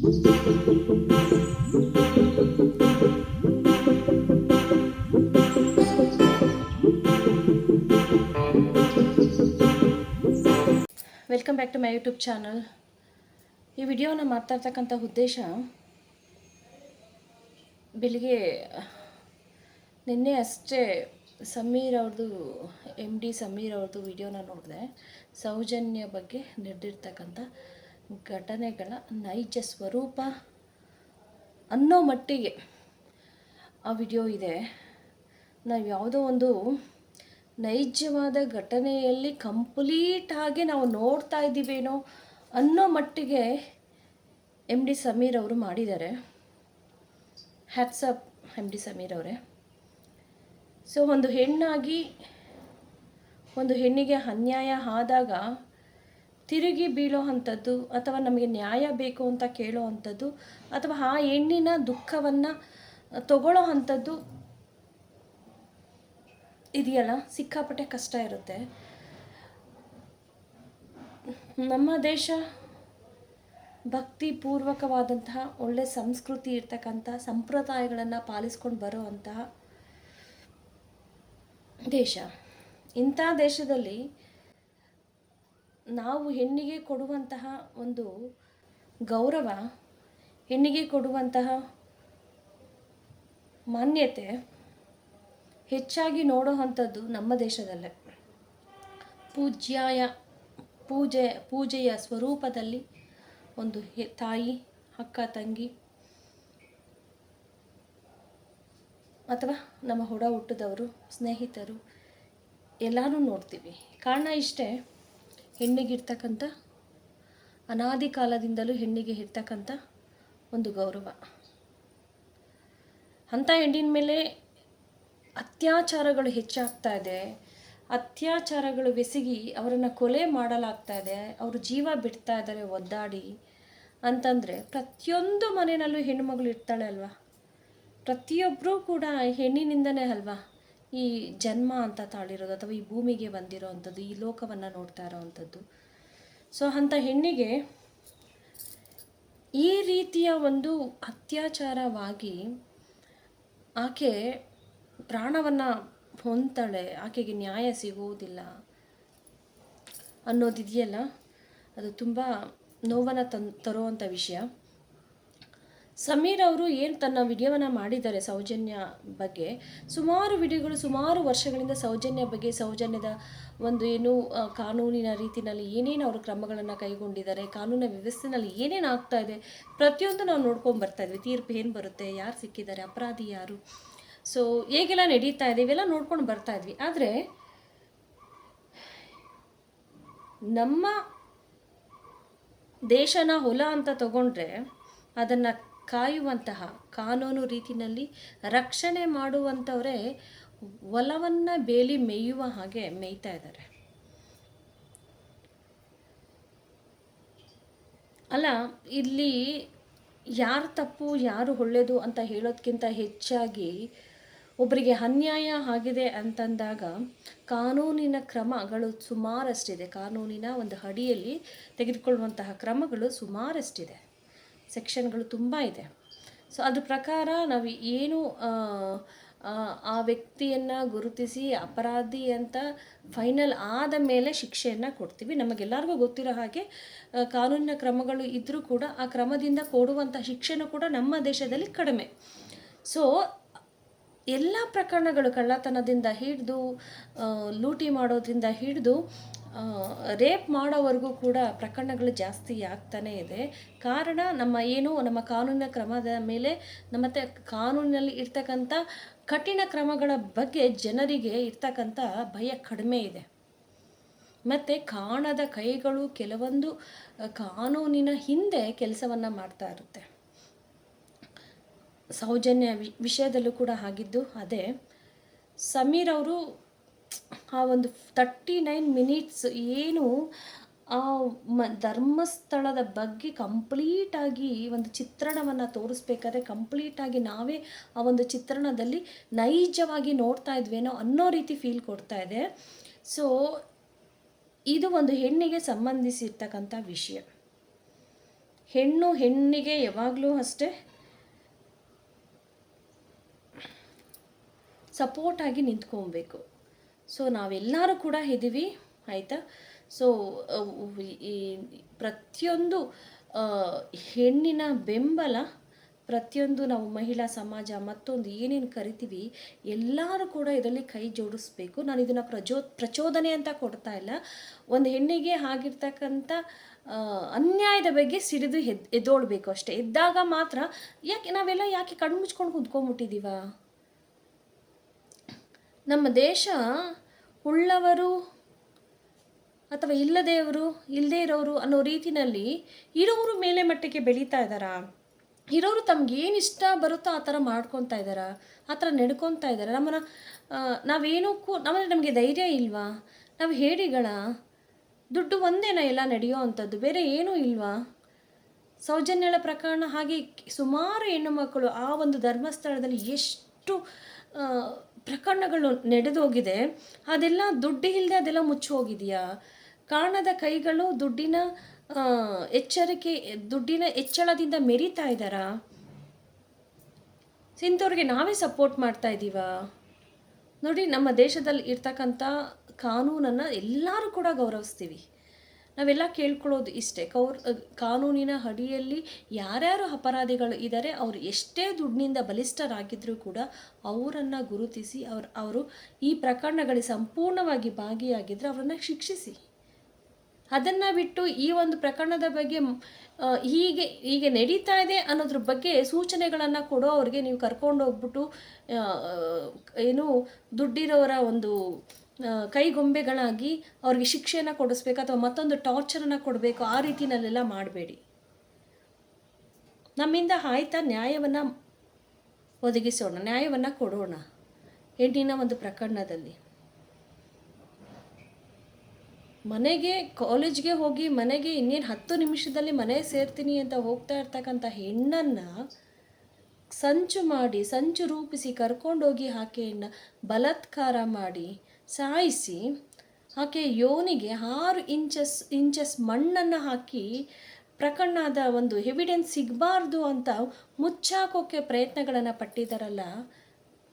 Welcome back to my YouTube channel ಈ ವಿಡಿಯೋನ ಮಾಡ್ತಾ ಉದ್ದೇಶ ಬೆಳಿಗ್ಗೆ, ನಿನ್ನೆ ಅಷ್ಟೇ ಸಮೀರ್ ಅವ್ರದ್ದು ಎಂ ಡಿ ಸಮೀರ್ ಅವ್ರದ್ದು ವಿಡಿಯೋನ ನೋಡಿದೆ. ಸೌಜನ್ಯ ಬಗ್ಗೆ ನಡೆದಿರ್ತಕ್ಕಂಥ ಘಟನೆಗಳ ನೈಜ ಸ್ವರೂಪ ಅನ್ನೋ ಮಟ್ಟಿಗೆ ಆ ವಿಡಿಯೋ ಇದೆ. ನಾವು ಯಾವುದೋ ಒಂದು ನೈಜವಾದ ಘಟನೆಯಲ್ಲಿ ಕಂಪ್ಲೀಟಾಗಿ ನಾವು ನೋಡ್ತಾ ಇದ್ದೀವೇನೋ ಅನ್ನೋ ಮಟ್ಟಿಗೆ ಎಂ ಡಿ ಸಮೀರ್ ಅವರು ಮಾಡಿದ್ದಾರೆ. ಹ್ಯಾಟ್ಸಪ್ ಎಂ ಡಿ ಸಮೀರ್ ಅವರೇ. ಸೊ ಒಂದು ಹೆಣ್ಣಾಗಿ ಒಂದು ಹೆಣ್ಣಿಗೆ ಅನ್ಯಾಯ ಆದಾಗ ತಿರುಗಿ ಬೀಳೋ ಅಂಥದ್ದು ಅಥವಾ ನಮಗೆ ನ್ಯಾಯ ಬೇಕು ಅಂತ ಕೇಳೋ ಅಂಥದ್ದು ಅಥವಾ ಆ ಹೆಣ್ಣಿನ ದುಃಖವನ್ನು ತಗೊಳ್ಳೋ ಅಂಥದ್ದು ಇದೆಯಲ್ಲ? ಸಿಕ್ಕಾಪಟ್ಟೆ ಕಷ್ಟ ಇರುತ್ತೆ. ನಮ್ಮ ದೇಶ ಭಕ್ತಿಪೂರ್ವಕವಾದಂತಹ ಒಳ್ಳೆ ಸಂಸ್ಕೃತಿ ಇರ್ತಕ್ಕಂಥ ಸಂಪ್ರದಾಯಗಳನ್ನು ಪಾಲಿಸ್ಕೊಂಡು ಬರೋವಂತಹ ದೇಶ. ಇಂಥ ದೇಶದಲ್ಲಿ ನಾವು ಹೆಣ್ಣಿಗೆ ಕೊಡುವಂತಹ ಒಂದು ಗೌರವ, ಹೆಣ್ಣಿಗೆ ಕೊಡುವಂತಹ ಮಾನ್ಯತೆ ಹೆಚ್ಚಾಗಿ ನೋಡೋ ಅಂಥದ್ದು ನಮ್ಮ ದೇಶದಲ್ಲೇ. ಪೂಜ್ಯಾಯ, ಪೂಜೆ, ಪೂಜೆಯ ಸ್ವರೂಪದಲ್ಲಿ ಒಂದು ತಾಯಿ, ಅಕ್ಕ, ತಂಗಿ ಅಥವಾ ನಮ್ಮ ಹೊಡ ಹುಟ್ಟದವರು, ಸ್ನೇಹಿತರು ಎಲ್ಲರೂ ನೋಡ್ತೀವಿ. ಕಾರಣ ಇಷ್ಟೇ ಹೆಣ್ಣಿಗಿರ್ತಕ್ಕಂಥ ಅನಾದಿ ಕಾಲದಿಂದಲೂ ಹೆಣ್ಣಿಗೆ ಇರ್ತಕ್ಕಂಥ ಒಂದು ಗೌರವ. ಅಂಥ ಹೆಣ್ಣಿನ ಮೇಲೆ ಅತ್ಯಾಚಾರಗಳು ಹೆಚ್ಚಾಗ್ತಾ ಇದೆ. ಅತ್ಯಾಚಾರಗಳು ಬೆಸಗಿ ಅವರನ್ನು ಕೊಲೆ ಮಾಡಲಾಗ್ತಾ ಇದೆ. ಅವರು ಜೀವ ಬಿಡ್ತಾ ಇದ್ದಾರೆ, ಒದ್ದಾಡಿ. ಅಂತಂದರೆ ಪ್ರತಿಯೊಂದು ಮನೆಯಲ್ಲೂ ಹೆಣ್ಣುಮಗಳು ಇರ್ತಾಳೆ ಅಲ್ವಾ? ಪ್ರತಿಯೊಬ್ಬರೂ ಕೂಡ ಹೆಣ್ಣಿನಿಂದನೇ ಅಲ್ವಾ? ಈ ಜನ್ಮ ಅಂತ ತಾಳಿರೋದು ಅಥವಾ ಈ ಭೂಮಿಗೆ ಬಂದಿರೋ ಅಂಥದ್ದು, ಈ ಲೋಕವನ್ನು ನೋಡ್ತಾ ಇರೋವಂಥದ್ದು ಸೊ ಅಂಥ ಹೆಣ್ಣಿಗೆ ಈ ರೀತಿಯ ಒಂದು ಅತ್ಯಾಚಾರವಾಗಿ ಆಕೆ ಪ್ರಾಣವನ್ನು ಹೊಂತಾಳೆ ಆಕೆಗೆ ನ್ಯಾಯ ಸಿಗುವುದಿಲ್ಲ ಅನ್ನೋದಿದೆಯಲ್ಲ? ಅದು ತುಂಬ ನೋವನ್ನು ತನ್, ತರುವಂಥ ವಿಷಯ. ಸಮೀರ್ ಅವರು ಏನು ತನ್ನ ವಿಡಿಯೋವನ್ನು ಮಾಡಿದ್ದಾರೆ ಸೌಜನ್ಯ ಬಗ್ಗೆ? ಸುಮಾರು ವಿಡಿಯೋಗಳು, ಸುಮಾರು ವರ್ಷಗಳಿಂದ ಸೌಜನ್ಯ ಬಗ್ಗೆ, ಸೌಜನ್ಯದ ಒಂದು ಏನು ಕಾನೂನಿನ ರೀತಿಯಲ್ಲಿ ಏನೇನು ಅವರು ಕ್ರಮಗಳನ್ನು ಕೈಗೊಂಡಿದ್ದಾರೆ, ಕಾನೂನಿನ ವ್ಯವಸ್ಥೆನಲ್ಲಿ ಏನೇನು ಆಗ್ತಾ ಇದೆ, ಪ್ರತಿಯೊಂದು ನಾವು ನೋಡ್ಕೊಂಡು ಬರ್ತಾ ಇದ್ವಿ. ತೀರ್ಪು ಏನು ಬರುತ್ತೆ, ಯಾರು ಸಿಕ್ಕಿದ್ದಾರೆ, ಅಪರಾಧಿ ಯಾರು? ಸೊ ಹೇಗೆಲ್ಲ ನಡೀತಾ ಇದೆ, ಇವೆಲ್ಲ ನೋಡ್ಕೊಂಡು ಬರ್ತಾ ಇದ್ವಿ. ಆದರೆ, ನಮ್ಮ ದೇಶನ ಹೊಲ ಅಂತ ತಗೊಂಡ್ರೆ ಅದನ್ನು ಕಾಯುವಂತಹ ಕಾನೂನು ರೀತಿಯಲ್ಲಿ ರಕ್ಷಣೆ ಮಾಡುವಂಥವರೇ ಹೊಲವನ್ನು ಬೇಲಿ ಮೇಯುವ ಹಾಗೆ ಮೇಯ್ತಾ ಇದ್ದಾರೆ. ಅಲ್ಲ, ಇಲ್ಲಿ ಯಾರು ತಪ್ಪು, ಯಾರು ಒಳ್ಳೆಯದು ಅಂತ ಹೇಳೋದಕ್ಕಿಂತ ಹೆಚ್ಚಾಗಿ ಒಬ್ಬರಿಗೆ ಅನ್ಯಾಯ ಆಗಿದೆ ಅಂತಂದಾಗ ಕಾನೂನಿನ ಕ್ರಮಗಳು ಸುಮಾರಷ್ಟಿದೆ. ಕಾನೂನಿನ ಒಂದು ಅಡಿಯಲ್ಲಿ ತೆಗೆದುಕೊಳ್ಳುವಂತಹ ಕ್ರಮಗಳು ಸುಮಾರಷ್ಟಿದೆ. ಸೆಕ್ಷನ್ಗಳು ತುಂಬ ಇದೆ. ಸೊ ಅದ್ರ ಪ್ರಕಾರ ನಾವು ಏನು ಆ, ವ್ಯಕ್ತಿಯನ್ನು ಗುರುತಿಸಿ ಅಪರಾಧಿ ಅಂತ ಫೈನಲ್ ಆದ ಮೇಲೆ ಶಿಕ್ಷೆಯನ್ನು ಕೊಡ್ತೀವಿ. ನಮಗೆಲ್ಲರಿಗೂ ಗೊತ್ತಿರೋ ಹಾಗೆ ಕಾನೂನಿನ ಕ್ರಮಗಳು ಇದ್ದರೂ ಕೂಡ ಆ ಕ್ರಮದಿಂದ ಕೊಡುವಂಥ ಶಿಕ್ಷೆನೂ ಕೂಡ ನಮ್ಮ ದೇಶದಲ್ಲಿ ಕಡಿಮೆ. ಸೊ ಎಲ್ಲ ಪ್ರಕರಣಗಳು ಕಳ್ಳತನದಿಂದ ಹಿಡಿದು ಲೂಟಿ ಮಾಡೋದ್ರಿಂದ ಹಿಡಿದು ರೇಪ್ ಮಾಡೋವರೆಗೂ ಕೂಡ ಪ್ರಕರಣಗಳು ಜಾಸ್ತಿ ಆಗ್ತಾನೇ ಇದೆ. ಕಾರಣ ನಮ್ಮ ಏನು ನಮ್ಮ ಕಾನೂನಿನ ಕ್ರಮದ ಮೇಲೆ ಮತ್ತೆ ಕಾನೂನಿನಲ್ಲಿ ಇರ್ತಕ್ಕಂಥ ಕಠಿಣ ಕ್ರಮಗಳ ಬಗ್ಗೆ ಜನರಿಗೆ ಇರ್ತಕ್ಕಂಥ ಭಯ ಕಡಿಮೆ ಇದೆ. ಮತ್ತು ಕಾಣದ ಕೈಗಳು ಕೆಲವೊಂದು ಕಾನೂನಿನ ಹಿಂದೆ ಕೆಲಸವನ್ನು ಮಾಡ್ತಾ ಇರುತ್ತೆ. ಸೌಜನ್ಯ ವಿಷಯದಲ್ಲೂ ಕೂಡ ಆಗಿದ್ದು ಅದೇ ಸಮೀರ್ ಅವರು ಆ ಒಂದು ತರ್ಟಿ ನೈನ್ ಮಿನಿಟ್ಸ್ ಏನು ಆ ಮ, ಧರ್ಮಸ್ಥಳದ ಬಗ್ಗೆ ಕಂಪ್ಲೀಟಾಗಿ ಒಂದು ಚಿತ್ರಣವನ್ನು ತೋರಿಸ್ಬೇಕಾದ್ರೆ ಕಂಪ್ಲೀಟಾಗಿ ನಾವೇ ಆ ಒಂದು ಚಿತ್ರಣದಲ್ಲಿ ನೈಜವಾಗಿ ನೋಡ್ತಾ ಇದ್ವೇನೋ ಅನ್ನೋ ರೀತಿ ಫೀಲ್ ಕೊಡ್ತಾ ಇದೆ. ಸೊ ಇದು ಒಂದು ಹೆಣ್ಣಿಗೆ ಸಂಬಂಧಿಸಿರ್ತಕ್ಕಂಥ ವಿಷಯ. ಹೆಣ್ಣು ಹೆಣ್ಣಿಗೆ ಯಾವಾಗಲೂ ಅಷ್ಟೇ ಸಪೋರ್ಟಾಗಿ ನಿಂತ್ಕೊಬೇಕು. ಸೊ ನಾವೆಲ್ಲರೂ ಕೂಡ ಇದ್ದೀವಿ, ಆಯಿತಾ? ಸೊ ಈ ಪ್ರತಿಯೊಂದು ಹೆಣ್ಣಿನ ಬೆಂಬಲ, ಪ್ರತಿಯೊಂದು ನಾವು ಮಹಿಳಾ ಸಮಾಜ ಮತ್ತೊಂದು ಏನೇನು ಕರಿತೀವಿ, ಎಲ್ಲರೂ ಕೂಡ ಇದರಲ್ಲಿ ಕೈ ಜೋಡಿಸ್ಬೇಕು. ನಾನು ಇದನ್ನು ಪ್ರಚೋ ಪ್ರಚೋದನೆ ಅಂತ ಕೊಡ್ತಾ ಇಲ್ಲ. ಒಂದು ಹೆಣ್ಣಿಗೆ ಆಗಿರ್ತಕ್ಕಂಥ ಅನ್ಯಾಯದ ಬಗ್ಗೆ ಸಿಡಿದು ಎದ್, ಎದ್ದೋಳ್ಬೇಕು ಅಷ್ಟೇ. ಎದ್ದಾಗ ಮಾತ್ರ ಯಾಕೆ, ನಾವೆಲ್ಲ ಯಾಕೆ ಕಣ್ಮುಚ್ಕೊಂಡು ಕುಂತ್ಕೊಂಡ್ಬಿಟ್ಟಿದ್ದೀವ? ನಮ್ಮ ದೇಶ ಉಳ್ಳವರು ಅಥವಾ ಇಲ್ಲದೆಯವರು ಇಲ್ಲದೇ ಇರೋರು ಅನ್ನೋ ರೀತಿನಲ್ಲಿ ಇರೋರು ಮೇಲೆ ಮಟ್ಟಕ್ಕೆ ಬೆಳೀತಾ ಇದ್ದಾರಾ? ಇರೋರು ಏನು ಇಷ್ಟ ಬರುತ್ತೋ ಆ ಥರ ಮಾಡ್ಕೊತಾ ಇದ್ದಾರಾ? ಆ ಥರ ನಡ್ಕೊತಾ ಇದ್ದಾರೆ? ನಮ್ಮನ್ನು ನಾವೇನಕ್ಕೂ ನಮ್ಮಲ್ಲಿ ನಮಗೆ ಧೈರ್ಯ ಇಲ್ವಾ? ನಾವು ಹೇಳಿಗಳ ದುಡ್ಡು ಒಂದೇನ ಎಲ್ಲ ನಡೆಯೋ ಅಂಥದ್ದು, ಬೇರೆ ಏನೂ ಇಲ್ವಾ? ಸೌಜನ್ಯಳ ಪ್ರಕರಣ ಹಾಗೆ ಸುಮಾರು ಹೆಣ್ಣು ಮಕ್ಕಳು ಆ ಒಂದು ಧರ್ಮಸ್ಥಳದಲ್ಲಿ ಎಷ್ಟು ಪ್ರಕರಣಗಳು ನಡೆದೋಗಿದೆ. ಅದೆಲ್ಲ ದುಡ್ಡು ಇಲ್ಲದೆ ಅದೆಲ್ಲ ಮುಚ್ಚಿ ಹೋಗಿದೆಯಾ ಕಾಣದ ಕೈಗಳು ದುಡ್ಡಿನ ಎಚ್ಚರಿಕೆ, ದುಡ್ಡಿನ ಹೆಚ್ಚಳದಿಂದ ಮೆರಿತಾ ಇದ್ದಾರಾ? ಇಂಥವ್ರಿಗೆ ನಾವೇ ಸಪೋರ್ಟ್ ಮಾಡ್ತಾ ಇದ್ದೀವ? ನೋಡಿ, ನಮ್ಮ ದೇಶದಲ್ಲಿ ಇರ್ತಕ್ಕಂಥ ಕಾನೂನನ್ನು ಎಲ್ಲರೂ ಕೂಡ ಗೌರವಿಸ್ತೀವಿ. ನಾವೆಲ್ಲ ಕೇಳ್ಕೊಳ್ಳೋದು ಇಷ್ಟೇ. ಕೌರ್ ಕಾನೂನಿನ ಅಡಿಯಲ್ಲಿ ಯಾರ್ಯಾರು ಅಪರಾಧಿಗಳು ಇದ್ದಾರೆ ಅವರು ಎಷ್ಟೇ ದುಡ್ಡಿನಿಂದ ಬಲಿಷ್ಠರಾಗಿದ್ದರೂ ಕೂಡ ಅವರನ್ನು ಗುರುತಿಸಿ, ಅವ್ರ, ಅವರು ಈ ಪ್ರಕರಣಗಳಿಗೆ ಸಂಪೂರ್ಣವಾಗಿ ಭಾಗಿಯಾಗಿದ್ದರೆ ಅವರನ್ನು ಶಿಕ್ಷಿಸಿ. ಅದನ್ನು ಬಿಟ್ಟು ಈ ಒಂದು ಪ್ರಕರಣದ ಬಗ್ಗೆ ಹೀಗೆ ಹೀಗೆ ನಡೀತಾ ಇದೆ ಅನ್ನೋದ್ರ ಬಗ್ಗೆ ಸೂಚನೆಗಳನ್ನು ಕೊಡೋ ಅವ್ರಿಗೆ ನೀವು ಕರ್ಕೊಂಡು ಹೋಗ್ಬಿಟ್ಟು ಏನು ದುಡ್ಡಿರೋರ ಒಂದು ಕೈಗೊಂಬೆಗಳಾಗಿ ಅವ್ರಿಗೆ ಶಿಕ್ಷೆಯನ್ನು ಕೊಡಿಸ್ಬೇಕು ಅಥವಾ ಮತ್ತೊಂದು ಟಾರ್ಚರನ್ನು ಕೊಡಬೇಕು ಆ ರೀತಿನಲ್ಲೆಲ್ಲ ಮಾಡಬೇಡಿ. ನಮ್ಮಿಂದ ಆಯ್ತಾ ನ್ಯಾಯವನ್ನು ಒದಗಿಸೋಣ, ನ್ಯಾಯವನ್ನು ಕೊಡೋಣ ಹೆಣ್ಣಿನ ಒಂದು ಪ್ರಕರಣದಲ್ಲಿ. ಮನೆಗೆ, ಕಾಲೇಜ್ಗೆ ಹೋಗಿ ಮನೆಗೆ ಇನ್ನೇನು ಹತ್ತು ನಿಮಿಷದಲ್ಲಿ ಮನೆ ಸೇರ್ತೀನಿ ಅಂತ ಹೋಗ್ತಾ ಇರ್ತಕ್ಕಂಥ ಹೆಣ್ಣನ್ನು ಸಂಚು ಮಾಡಿ, ಸಂಚು ರೂಪಿಸಿ ಕರ್ಕೊಂಡೋಗಿ ಆಕೆಯನ್ನು ಬಲಾತ್ಕಾರ ಮಾಡಿ ಸಾಯಿಸಿ ಆಕೆ ಯೋನಿಗೆ ಆರು ಇಂಚಸ್ ಇಂಚಸ್ ಮಣ್ಣನ್ನು ಹಾಕಿ ಪ್ರಕರಣದ ಒಂದು ಎವಿಡೆನ್ಸ್ ಸಿಗಬಾರ್ದು ಅಂತ ಮುಚ್ಚಾಕೋಕ್ಕೆ ಪ್ರಯತ್ನಗಳನ್ನು ಪಟ್ಟಿದ್ದಾರಲ್ಲ,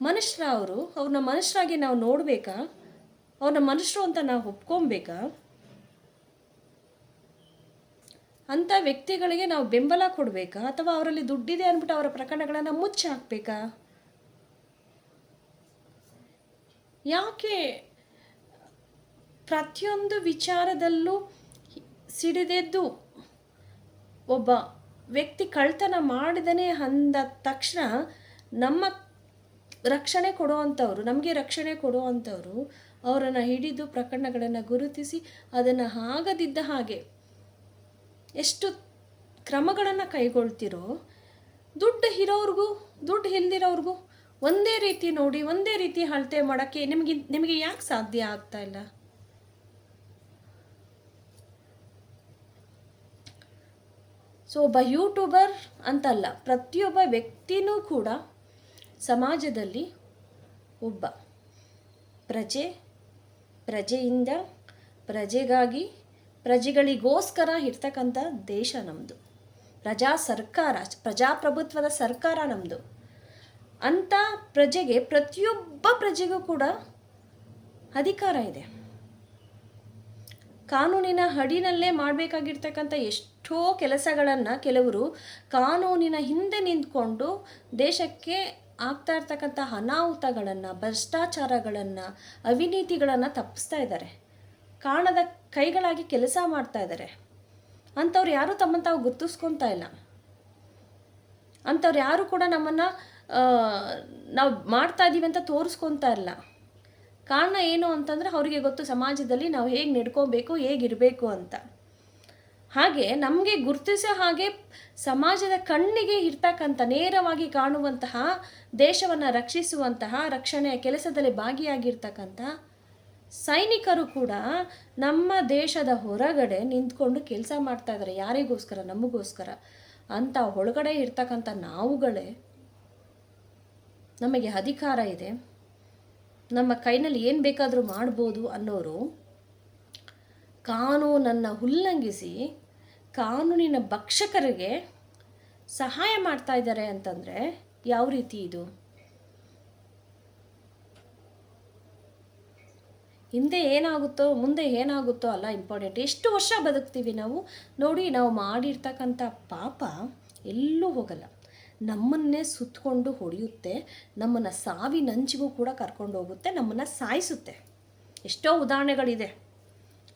ಮನುಷ್ಯರ ಅವರು ಅವ್ರನ್ನ ಮನುಷ್ಯರಾಗಿ ನಾವು ನೋಡಬೇಕಾ? ಅವ್ರನ್ನ ಮನುಷ್ಯರು ಅಂತ ನಾವು ಒಪ್ಕೊಬೇಕಾ ಅಂಥ ವ್ಯಕ್ತಿಗಳಿಗೆ ನಾವು ಬೆಂಬಲ ಕೊಡಬೇಕಾ? ಅಥವಾ ಅವರಲ್ಲಿ ದುಡ್ಡಿದೆ ಅಂದ್ಬಿಟ್ಟು ಅವರ ಪ್ರಕರಣಗಳನ್ನು ಮುಚ್ಚಿ ಹಾಕಬೇಕಾ ಯಾಕೆ ಪ್ರತಿಯೊಂದು ವಿಚಾರದಲ್ಲೂ ಸಿಡಿದೆದ್ದು ಒಬ್ಬ ವ್ಯಕ್ತಿ ಕಳ್ತನ ಮಾಡಿದನೆ ಅಂದ ತಕ್ಷಣ ನಮ್ಮ ರಕ್ಷಣೆ ಕೊಡುವಂಥವ್ರು, ನಮಗೆ ರಕ್ಷಣೆ ಕೊಡುವಂಥವ್ರು ಅವರನ್ನು ಹಿಡಿದು ಪ್ರಕರಣಗಳನ್ನು ಗುರುತಿಸಿ ಅದನ್ನು ಆಗದಿದ್ದ ಹಾಗೆ ಎಷ್ಟು ಕ್ರಮಗಳನ್ನು ಕೈಗೊಳ್ತಿರೋ, ದುಡ್ಡು ಇರೋರ್ಗೂ, ದುಡ್ಡು ಇಲ್ದಿರೋರ್ಗೂ ಒಂದೇ ರೀತಿ ನೋಡಿ, ಒಂದೇ ರೀತಿ ಅಳತೆ ಮಾಡೋಕ್ಕೆ ನಿಮಗೆ ನಿಮಗೆ ಯಾಕೆ ಸಾಧ್ಯ ಆಗ್ತಾ ಇಲ್ಲ? ಸೊ ಒಬ್ಬ ಯೂಟ್ಯೂಬರ್ ಅಂತಲ್ಲ, ಪ್ರತಿಯೊಬ್ಬ ವ್ಯಕ್ತಿನೂ ಕೂಡ ಸಮಾಜದಲ್ಲಿ ಒಬ್ಬ ಪ್ರಜೆ, ಪ್ರಜೆಯಿಂದ ಪ್ರಜೆಗಾಗಿ, ಪ್ರಜೆಗಳಿಗೋಸ್ಕರ ಇರ್ತಕ್ಕಂಥ ದೇಶ ನಮ್ಮದು ಪ್ರಜಾ ಸರ್ಕಾರ, ಪ್ರಜಾಪ್ರಭುತ್ವದ ಸರ್ಕಾರ ನಮ್ಮದು ಅಂಥ ಪ್ರಜೆಗೆ, ಪ್ರತಿಯೊಬ್ಬ ಪ್ರಜೆಗೂ ಕೂಡ ಅಧಿಕಾರ ಇದೆ. ಕಾನೂನಿನ ಅಡಿನಲ್ಲೇ ಮಾಡಬೇಕಾಗಿರ್ತಕ್ಕಂಥ ಎಷ್ಟೋ ಕೆಲಸಗಳನ್ನು ಕೆಲವರು ಕಾನೂನಿನ ಹಿಂದೆ ನಿಂತ್ಕೊಂಡು ದೇಶಕ್ಕೆ ಆಗ್ತಾ ಇರ್ತಕ್ಕಂಥ ಅನಾಹುತಗಳನ್ನು, ಭ್ರಷ್ಟಾಚಾರಗಳನ್ನು, ಅವಿನೀತಿಗಳನ್ನು ತಪ್ಪಿಸ್ತಾ ಇದ್ದಾರೆ. ಕಾಣದ ಕೈಗಳಾಗಿ ಕೆಲಸ ಮಾಡ್ತಾ ಇದ್ದಾರೆ. ಅಂಥವ್ರು ಯಾರೂ ತಮ್ಮನ್ನು ತಾವು ಗುರ್ತಿಸ್ಕೊತಾ ಇಲ್ಲ. ಅಂಥವ್ರು ಯಾರು ಕೂಡ ನಮ್ಮನ್ನು ನಾವು ಮಾಡ್ತಾ ಇದ್ದೀವಿ ಅಂತ ತೋರಿಸ್ಕೊತಾ ಇಲ್ಲ. ಕಾರಣ ಏನು ಅಂತಂದರೆ ಅವರಿಗೆ ಗೊತ್ತು ಸಮಾಜದಲ್ಲಿ ನಾವು ಹೇಗೆ ನಡ್ಕೋಬೇಕು ಹೇಗಿರಬೇಕು ಅಂತ. ಹಾಗೆ ನಮಗೆ ಗುರುತಿಸೋ ಹಾಗೆ ಸಮಾಜದ ಕಣ್ಣಿಗೆ ಇರ್ತಕ್ಕಂಥ ನೇರವಾಗಿ ಕಾಣುವಂತಹ ದೇಶವನ್ನು ರಕ್ಷಿಸುವಂತಹ ರಕ್ಷಣೆಯ ಕೆಲಸದಲ್ಲಿ ಭಾಗಿಯಾಗಿರ್ತಕ್ಕಂಥ ಸೈನಿಕರು ಕೂಡ ನಮ್ಮ ದೇಶದ ಹೊರಗಡೆ ನಿಂತ್ಕೊಂಡು ಕೆಲಸ ಮಾಡ್ತಾ ಇದ್ದಾರೆ ಯಾರಿಗೋಸ್ಕರ? ನಮಗೋಸ್ಕರ. ಅಂತ ಒಳಗಡೆ ಇರ್ತಕ್ಕಂಥ ನಾವುಗಳೇ ನಮಗೆ ಅಧಿಕಾರ ಇದೆ. ನಮ್ಮ ಕೈನಲ್ಲಿ ಏನು ಬೇಕಾದರೂ ಮಾಡ್ಬೋದು ಅನ್ನೋರು ಕಾನೂನನ್ನು ಉಲ್ಲಂಘಿಸಿ ಕಾನೂನಿನ ಭಕ್ಷಕರಿಗೆ ಸಹಾಯ ಮಾಡ್ತಾ ಇದ್ದಾರೆ ಅಂತಂದರೆ ಯಾವ ರೀತಿ ಇದು? ಹಿಂದೆ ಏನಾಗುತ್ತೋ, ಮುಂದೆ ಏನಾಗುತ್ತೋ ಅಲ್ಲ ಇಂಪಾರ್ಟೆಂಟ್ ಎಷ್ಟು ವರ್ಷ ಬದುಕ್ತೀವಿ ನಾವು? ನೋಡಿ, ನಾವು ಮಾಡಿರ್ತಕ್ಕಂಥ ಪಾಪ ಎಲ್ಲೂ ಹೋಗಲ್ಲ. ನಮ್ಮನ್ನೇ ಸುತ್ತಕೊಂಡು ಹೊಡೆಯುತ್ತೆ. ನಮ್ಮನ್ನು ಸಾವಿನಂಚಿಗೂ ಕೂಡ ಕರ್ಕೊಂಡು ಹೋಗುತ್ತೆ, ನಮ್ಮನ್ನು ಸಾಯಿಸುತ್ತೆ. ಎಷ್ಟೋ ಉದಾಹರಣೆಗಳಿದೆ.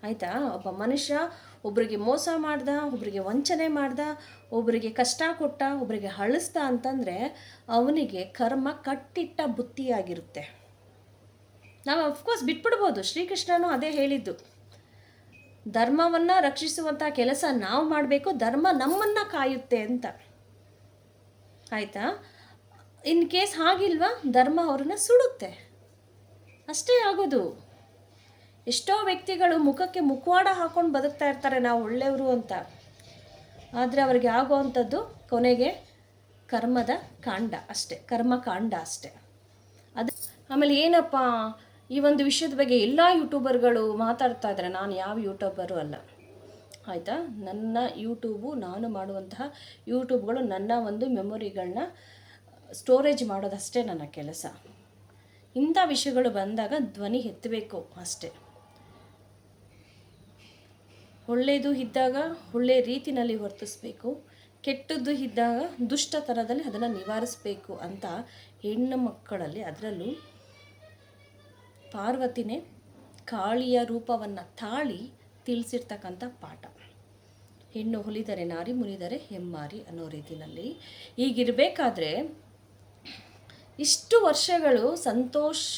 ಆಯಿತಾ? ಒಬ್ಬ ಮನುಷ್ಯ ಒಬ್ರಿಗೆ ಮೋಸ ಮಾಡ್ದ ಒಬ್ಬರಿಗೆ ವಂಚನೆ ಮಾಡ್ದ ಒಬ್ಬರಿಗೆ ಕಷ್ಟ ಕೊಟ್ಟ ಒಬ್ಬರಿಗೆ ಹಳಿಸ್ದ ಅಂತಂದರೆ ಅವನಿಗೆ ಕರ್ಮ ಕಟ್ಟಿಟ್ಟ ಬುತ್ತಿಯಾಗಿರುತ್ತೆ. ನಾವು ಅಫ್ಕೋರ್ಸ್ ಬಿಟ್ಬಿಡ್ಬೋದು, ಶ್ರೀಕೃಷ್ಣನು ಅದೇ ಹೇಳಿದ್ದು. ಧರ್ಮವನ್ನು ರಕ್ಷಿಸುವಂಥ ಕೆಲಸ ನಾವು ಮಾಡಬೇಕು, ಧರ್ಮ ನಮ್ಮನ್ನು ಕಾಯುತ್ತೆ ಅಂತ. ಆಯಿತಾ? ಇನ್ ಕೇಸ್ ಹಾಗಿಲ್ವಾ? ಧರ್ಮ ಅವ್ರನ್ನ ಸುಡುತ್ತೆ. ಅಷ್ಟೇ ಆಗೋದು. ಎಷ್ಟೋ ವ್ಯಕ್ತಿಗಳು ಮುಖಕ್ಕೆ ಮುಖವಾಡ ಹಾಕೊಂಡು ಬದುಕ್ತಾ ಇರ್ತಾರೆ, ನಾವು ಒಳ್ಳೆಯವರು ಅಂತ. ಆದರೆ ಅವ್ರಿಗೆ ಆಗುವಂಥದ್ದು ಕೊನೆಗೆ ಕರ್ಮದ ಕಾಂಡ ಅಷ್ಟೆ, ಕರ್ಮ ಕಾಂಡ ಅಷ್ಟೇ. ಅದು ಆಮೇಲೆ ಏನಪ್ಪ, ಈ ಒಂದು ವಿಷಯದ ಬಗ್ಗೆ ಎಲ್ಲ ಯೂಟ್ಯೂಬರ್ಗಳು ಮಾತಾಡ್ತಾ ಇದ್ದಾರೆ. ನಾನು ಯಾವ ಯೂಟ್ಯೂಬರು ಅಲ್ಲ. ಆಯಿತಾ? ನನ್ನ ಯೂಟ್ಯೂಬು, ನಾನು ಮಾಡುವಂತಹ ಯೂಟ್ಯೂಬ್ಗಳು ನನ್ನ ಒಂದು ಮೆಮೊರಿಗಳನ್ನ ಸ್ಟೋರೇಜ್ ಮಾಡೋದಷ್ಟೇ ನನ್ನ ಕೆಲಸ. ಇಂಥ ವಿಷಯಗಳು ಬಂದಾಗ ಧ್ವನಿ ಎತ್ತಬೇಕು ಅಷ್ಟೇ. ಒಳ್ಳೆಯದು ಇದ್ದಾಗ ಒಳ್ಳೆಯ ರೀತಿನಲ್ಲಿ ವರ್ತಿಸ್ಬೇಕು, ಕೆಟ್ಟದ್ದು ಇದ್ದಾಗ ದುಷ್ಟ ಥರದಲ್ಲಿ ಅದನ್ನು ನಿವಾರಿಸಬೇಕು ಅಂತ ಹೆಣ್ಣು ಮಕ್ಕಳಲ್ಲಿ ಅದರಲ್ಲೂ ಪಾರ್ವತಿನೇ ಕಾಳಿಯ ರೂಪವನ್ನು ತಾಳಿ ತಿಳಿಸಿರ್ತಕ್ಕಂಥ ಪಾಠ. ಹೆಣ್ಣು ಹೊಲಿದರೆ ನಾರಿ, ಮುನಿದರೆ ಹೆಮ್ಮಾರಿ ಅನ್ನೋ ರೀತಿಯಲ್ಲಿ. ಈಗಿರಬೇಕಾದ್ರೆ ಇಷ್ಟು ವರ್ಷಗಳು ಸಂತೋಷ್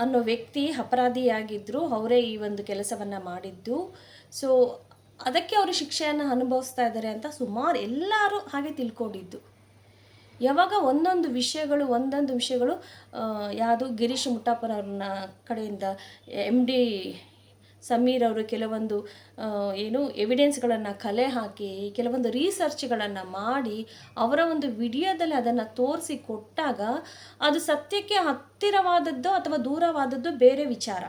ಅನ್ನೋ ವ್ಯಕ್ತಿ ಅಪರಾಧಿಯಾಗಿದ್ದರು ಅವರೇ ಈ ಒಂದು ಕೆಲಸವನ್ನು ಮಾಡಿದ್ದು. ಸೊ ಅದಕ್ಕೆ ಅವರು ಶಿಕ್ಷೆಯನ್ನು ಅನುಭವಿಸ್ತಾ ಇದ್ದಾರೆ ಅಂತ ಸುಮಾರು ಎಲ್ಲರೂ ಹಾಗೆ ತಿಳ್ಕೊಂಡಿದ್ದು. ಯಾವಾಗ ಒಂದೊಂದು ವಿಷಯಗಳು ಒಂದೊಂದು ವಿಷಯಗಳು ಯಾವುದು ಗಿರೀಶ್ ಮುಟ್ಟಾಪರವ್ರನ್ನ ಕಡೆಯಿಂದ ಎಂ ಡಿ ಸಮೀರ್ ಅವರು ಕೆಲವೊಂದು ಏನು ಎವಿಡೆನ್ಸ್ಗಳನ್ನು ಕಲೆ ಹಾಕಿ, ಕೆಲವೊಂದು ರಿಸರ್ಚ್ಗಳನ್ನು ಮಾಡಿ ಅವರ ಒಂದು ವಿಡಿಯೋದಲ್ಲಿ ಅದನ್ನು ತೋರಿಸಿ ಕೊಟ್ಟಾಗ ಅದು ಸತ್ಯಕ್ಕೆ ಹತ್ತಿರವಾದದ್ದು ಅಥವಾ ದೂರವಾದದ್ದು ಬೇರೆ ವಿಚಾರ.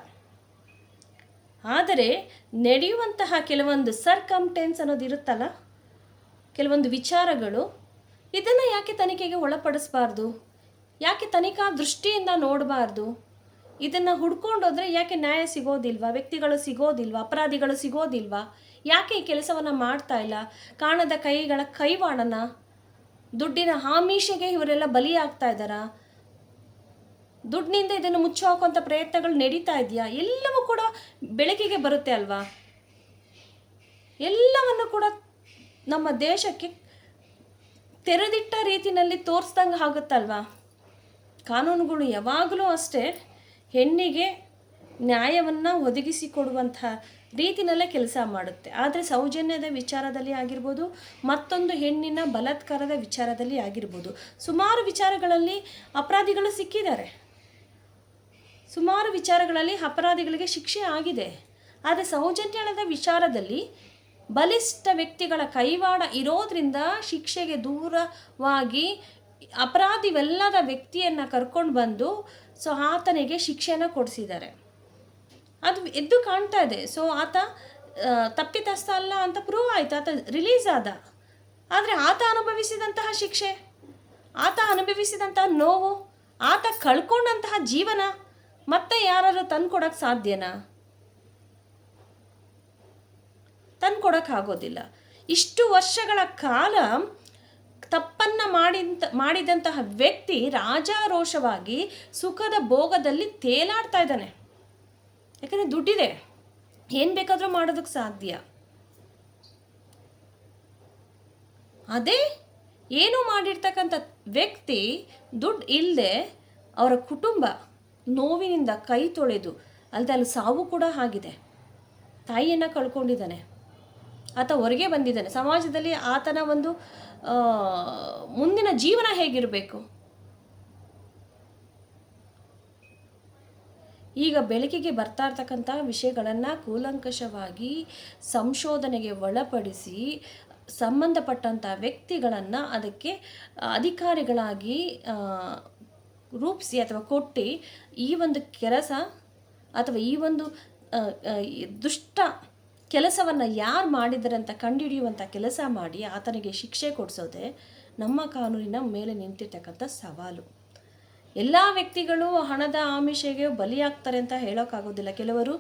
ಆದರೆ ನಡೆಯುವಂತಹ ಕೆಲವೊಂದು ಸರ್ಕಮ್ಟೆನ್ಸ್ ಅನ್ನೋದು ಇರುತ್ತಲ್ಲ? ಕೆಲವೊಂದು ವಿಚಾರಗಳು, ಇದನ್ನು ಯಾಕೆ ತನಿಖೆಗೆ ಒಳಪಡಿಸಬಾರ್ದು? ಯಾಕೆ ತನಿಖಾ ದೃಷ್ಟಿಯಿಂದ ನೋಡಬಾರ್ದು? ಇದನ್ನು ಹುಡ್ಕೊಂಡೋದ್ರೆ ಯಾಕೆ ನ್ಯಾಯ ಸಿಗೋದಿಲ್ವಾ? ವ್ಯಕ್ತಿಗಳು ಸಿಗೋದಿಲ್ವಾ? ಅಪರಾಧಿಗಳು ಸಿಗೋದಿಲ್ವಾ? ಯಾಕೆ ಈ ಕೆಲಸವನ್ನು ಮಾಡ್ತಾ ಇಲ್ಲ? ಕಾಣದ ಕೈಗಳ ಕೈವಾಡನ, ದುಡ್ಡಿನ ಆಮಿಷೆಗೆ ಇವರೆಲ್ಲ ಬಲಿಯಾಗ್ತಾ ಇದ್ದಾರಾ? ದುಡ್ಡಿನಿಂದ ಇದನ್ನು ಮುಚ್ಚಿ ಹಾಕುವಂಥ ಪ್ರಯತ್ನಗಳು ನಡೀತಾ ಇದೆಯಾ? ಎಲ್ಲವೂ ಕೂಡ ಬೆಳಕಿಗೆ ಬರುತ್ತೆ ಅಲ್ವಾ? ಎಲ್ಲವನ್ನು ಕೂಡ ನಮ್ಮ ದೇಶಕ್ಕೆ ತೆರೆದಿಟ್ಟ ರೀತಿಯಲ್ಲಿ ತೋರಿಸ್ದಂಗೆ ಆಗುತ್ತಲ್ವಾ ಕಾನೂನುಗಳು ಯಾವಾಗಲೂ ಅಷ್ಟೇ ಹೆಣ್ಣಿಗೆ ನ್ಯಾಯವನ್ನು ಒದಗಿಸಿಕೊಡುವಂಥ ರೀತಿನಲ್ಲೇ ಕೆಲಸ ಮಾಡುತ್ತೆ. ಆದರೆ ಸೌಜನ್ಯದ ವಿಚಾರದಲ್ಲಿ ಆಗಿರ್ಬೋದು, ಮತ್ತೊಂದು ಹೆಣ್ಣಿನ ಬಲಾತ್ಕಾರದ ವಿಚಾರದಲ್ಲಿ ಆಗಿರ್ಬೋದು, ಸುಮಾರು ವಿಚಾರಗಳಲ್ಲಿ ಅಪರಾಧಿಗಳು ಸಿಕ್ಕಿದ್ದಾರೆ. ಸುಮಾರು ವಿಚಾರಗಳಲ್ಲಿ ಅಪರಾಧಿಗಳಿಗೆ ಶಿಕ್ಷೆ ಆಗಿದೆ. ಆದರೆ ಸೌಜನ್ಯದ ವಿಚಾರದಲ್ಲಿ ಬಲಿಷ್ಠ ವ್ಯಕ್ತಿಗಳ ಕೈವಾಡ ಇರೋದ್ರಿಂದ ಶಿಕ್ಷೆಗೆ ದೂರವಾಗಿ ಅಪರಾಧಿವೆಲ್ಲದ ವ್ಯಕ್ತಿಯನ್ನು ಕರ್ಕೊಂಡು ಬಂದು ಸೊ ಆತನಿಗೆ ಶಿಕ್ಷೆನ ಕೊಡಿಸಿದ್ದಾರೆ. ಅದು ಎದ್ದು ಕಾಣ್ತಾ ಇದೆ. ಸೊ ಆತ ತಪ್ಪಿತಸ್ಥ ಅಲ್ಲ ಅಂತ ಪ್ರೂವ್ ಆಯಿತು. ಆತ ರಿಲೀಸ್ ಆದ. ಆದರೆ ಆತ ಅನುಭವಿಸಿದಂತಹ ಶಿಕ್ಷೆ, ಆತ ಅನುಭವಿಸಿದಂತಹ ನೋವು, ಆತ ಕಳ್ಕೊಂಡಂತಹ ಜೀವನ ಮತ್ತೆ ಯಾರಾದ್ರು ತಂದ್ಕೊಡಕ್ಕೆ ಸಾಧ್ಯನಾ? ತಂದ್ಕೊಡೋಕ್ಕಾಗೋದಿಲ್ಲ ಇಷ್ಟು ವರ್ಷಗಳ ಕಾಲ ತಪ್ಪನ್ನು ಮಾಡಿದಂತ ಮಾಡಿದಂತಹ ವ್ಯಕ್ತಿ ರಾಜಾರೋಷವಾಗಿ ಸುಖದ ಭೋಗದಲ್ಲಿ ತೇಲಾಡ್ತಾ ಇದ್ದಾನೆ. ಯಾಕಂದರೆ ದುಡ್ಡಿದೆ. ಏನು ಬೇಕಾದರೂ ಮಾಡೋದಕ್ಕೆ ಸಾಧ್ಯ. ಅದೇ ಏನು ಮಾಡಿರ್ತಕ್ಕಂಥ ವ್ಯಕ್ತಿ ದುಡ್ಡು ಇಲ್ಲದೆ ಅವರ ಕುಟುಂಬ ನೋವಿನಿಂದ ಕೈ ತೊಳೆದು ಅಲ್ಲದೆ ಅಲ್ಲಿ ಸಾವು ಕೂಡ ಆಗಿದೆ. ತಾಯಿಯನ್ನು ಕಳ್ಕೊಂಡಿದ್ದಾನೆ. ಆತ ಹೊರಗೆ ಬಂದಿದ್ದಾನೆ. ಸಮಾಜದಲ್ಲಿ ಆತನ ಒಂದು ಮುಂದಿನ ಜೀವನ ಹೇಗಿರಬೇಕು? ಈಗ ಬೆಳಕಿಗೆ ಬರ್ತಾ ಇರ್ತಕ್ಕಂಥ ವಿಷಯಗಳನ್ನು ಕೂಲಂಕಷವಾಗಿ ಸಂಶೋಧನೆಗೆ ಒಳಪಡಿಸಿ ಸಂಬಂಧಪಟ್ಟಂಥ ವ್ಯಕ್ತಿಗಳನ್ನು ಅದಕ್ಕೆ ಅಧಿಕಾರಿಗಳಾಗಿ ರೂಪಿಸಿ ಅಥವಾ ಕೊಟ್ಟು ಈ ಒಂದು ಕೆಲಸ ಅಥವಾ ಈ ಒಂದು ದುಷ್ಟ ಕೆಲಸವನ್ನು ಯಾರು ಮಾಡಿದ್ದಾರೆ ಅಂತ ಕಂಡುಹಿಡಿಯುವಂಥ ಕೆಲಸ ಮಾಡಿ ಆತನಿಗೆ ಶಿಕ್ಷೆ ಕೊಡಿಸೋದೆ ನಮ್ಮ ಕಾನೂನಿನ ಮೇಲೆ ನಿಂತಿರ್ತಕ್ಕಂಥ ಸವಾಲು. ಎಲ್ಲ ವ್ಯಕ್ತಿಗಳು ಹಣದ ಆಮಿಷೆಗೆ ಬಲಿಯಾಗ್ತಾರೆ ಅಂತ ಹೇಳೋಕ್ಕಾಗೋದಿಲ್ಲ. ಕೆಲವರು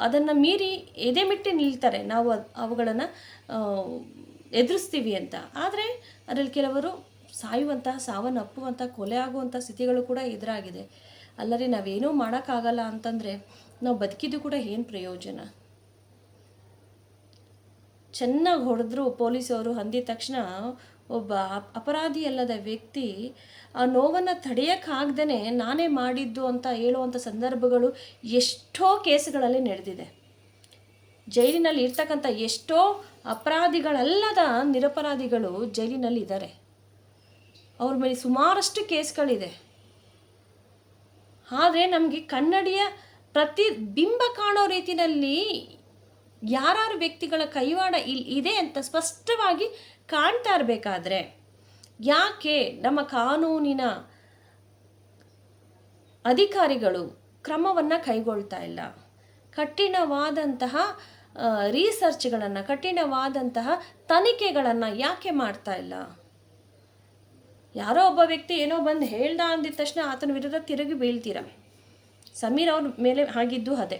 ಅದನ್ನು ಮೀರಿ ಎದೆಮಿಟ್ಟಿ ನಿಲ್ತಾರೆ. ನಾವು ಅವುಗಳನ್ನು ಎದುರಿಸ್ತೀವಿ ಅಂತ. ಆದರೆ ಅದರಲ್ಲಿ ಕೆಲವರು ಸಾಯುವಂತಹ ಸಾವನ್ನಪ್ಪುವಂಥ ಕೊಲೆ ಆಗುವಂಥ ಸ್ಥಿತಿಗಳು ಕೂಡ ಎದುರಾಗಿದೆ. ಅಲ್ಲರಿ, ನಾವೇನೂ ಮಾಡೋಕ್ಕಾಗಲ್ಲ ಅಂತಂದರೆ ನಾವು ಬದುಕಿದ್ದು ಕೂಡ ಏನು ಪ್ರಯೋಜನ? ಚೆನ್ನಾಗಿ ಹೊಡೆದ್ರು ಪೊಲೀಸವರು, ಅಂದಿದ ತಕ್ಷಣ ಒಬ್ಬ ಅಪ್- ಅಪರಾಧಿ ಅಲ್ಲದ ವ್ಯಕ್ತಿ ಆ ನೋವನ್ನು ತಡೆಯೋಕ್ಕಾಗ್ದೇ ನಾನೇ ಮಾಡಿದ್ದು ಅಂತ ಹೇಳುವಂಥ ಸಂದರ್ಭಗಳು ಎಷ್ಟೋ ಕೇಸುಗಳಲ್ಲಿ ನಡೆದಿದೆ. ಜೈಲಿನಲ್ಲಿ ಇರ್ತಕ್ಕಂಥ ಎಷ್ಟೋ ಅಪರಾಧಿಗಳಲ್ಲದ ನಿರಪರಾಧಿಗಳು ಜೈಲಿನಲ್ಲಿ ಇದ್ದಾರೆ ಅವ್ರ ಮೇಲೆ ಸುಮಾರಷ್ಟು ಕೇಸ್ಗಳಿದೆ. ಆದರೆ ನಮಗೆ ಕನ್ನಡಿಯ ಪ್ರತಿಬಿಂಬ ಕಾಣೋ ರೀತಿಯಲ್ಲಿ ಯಾರು ವ್ಯಕ್ತಿಗಳ ಕೈವಾಡ ಇಲ್ಲಿ ಇದೆ ಅಂತ ಸ್ಪಷ್ಟವಾಗಿ ಕಾಣ್ತಾ ಇರಬೇಕಾದ್ರೆ, ಯಾಕೆ ನಮ್ಮ ಕಾನೂನಿನ ಅಧಿಕಾರಿಗಳು ಕ್ರಮವನ್ನು ಕೈಗೊಳ್ತಾ ಇಲ್ಲ? ಕಠಿಣವಾದಂತಹ ರಿಸರ್ಚ್ಗಳನ್ನು ಕಠಿಣವಾದಂತಹ ತನಿಖೆಗಳನ್ನು ಯಾಕೆ ಮಾಡ್ತಾ ಇಲ್ಲ? ಯಾರೋ ಒಬ್ಬ ವ್ಯಕ್ತಿ ಏನೋ ಬಂದು ಹೇಳ್ದ ಅಂದಿದ ತಕ್ಷಣ ಆತನ ವಿರುದ್ಧ ತಿರುಗಿ ಬೀಳ್ತೀರ? ಸಮೀರ್ ಅವ್ರ ಮೇಲೆ ಆಗಿದ್ದು ಅದೇ.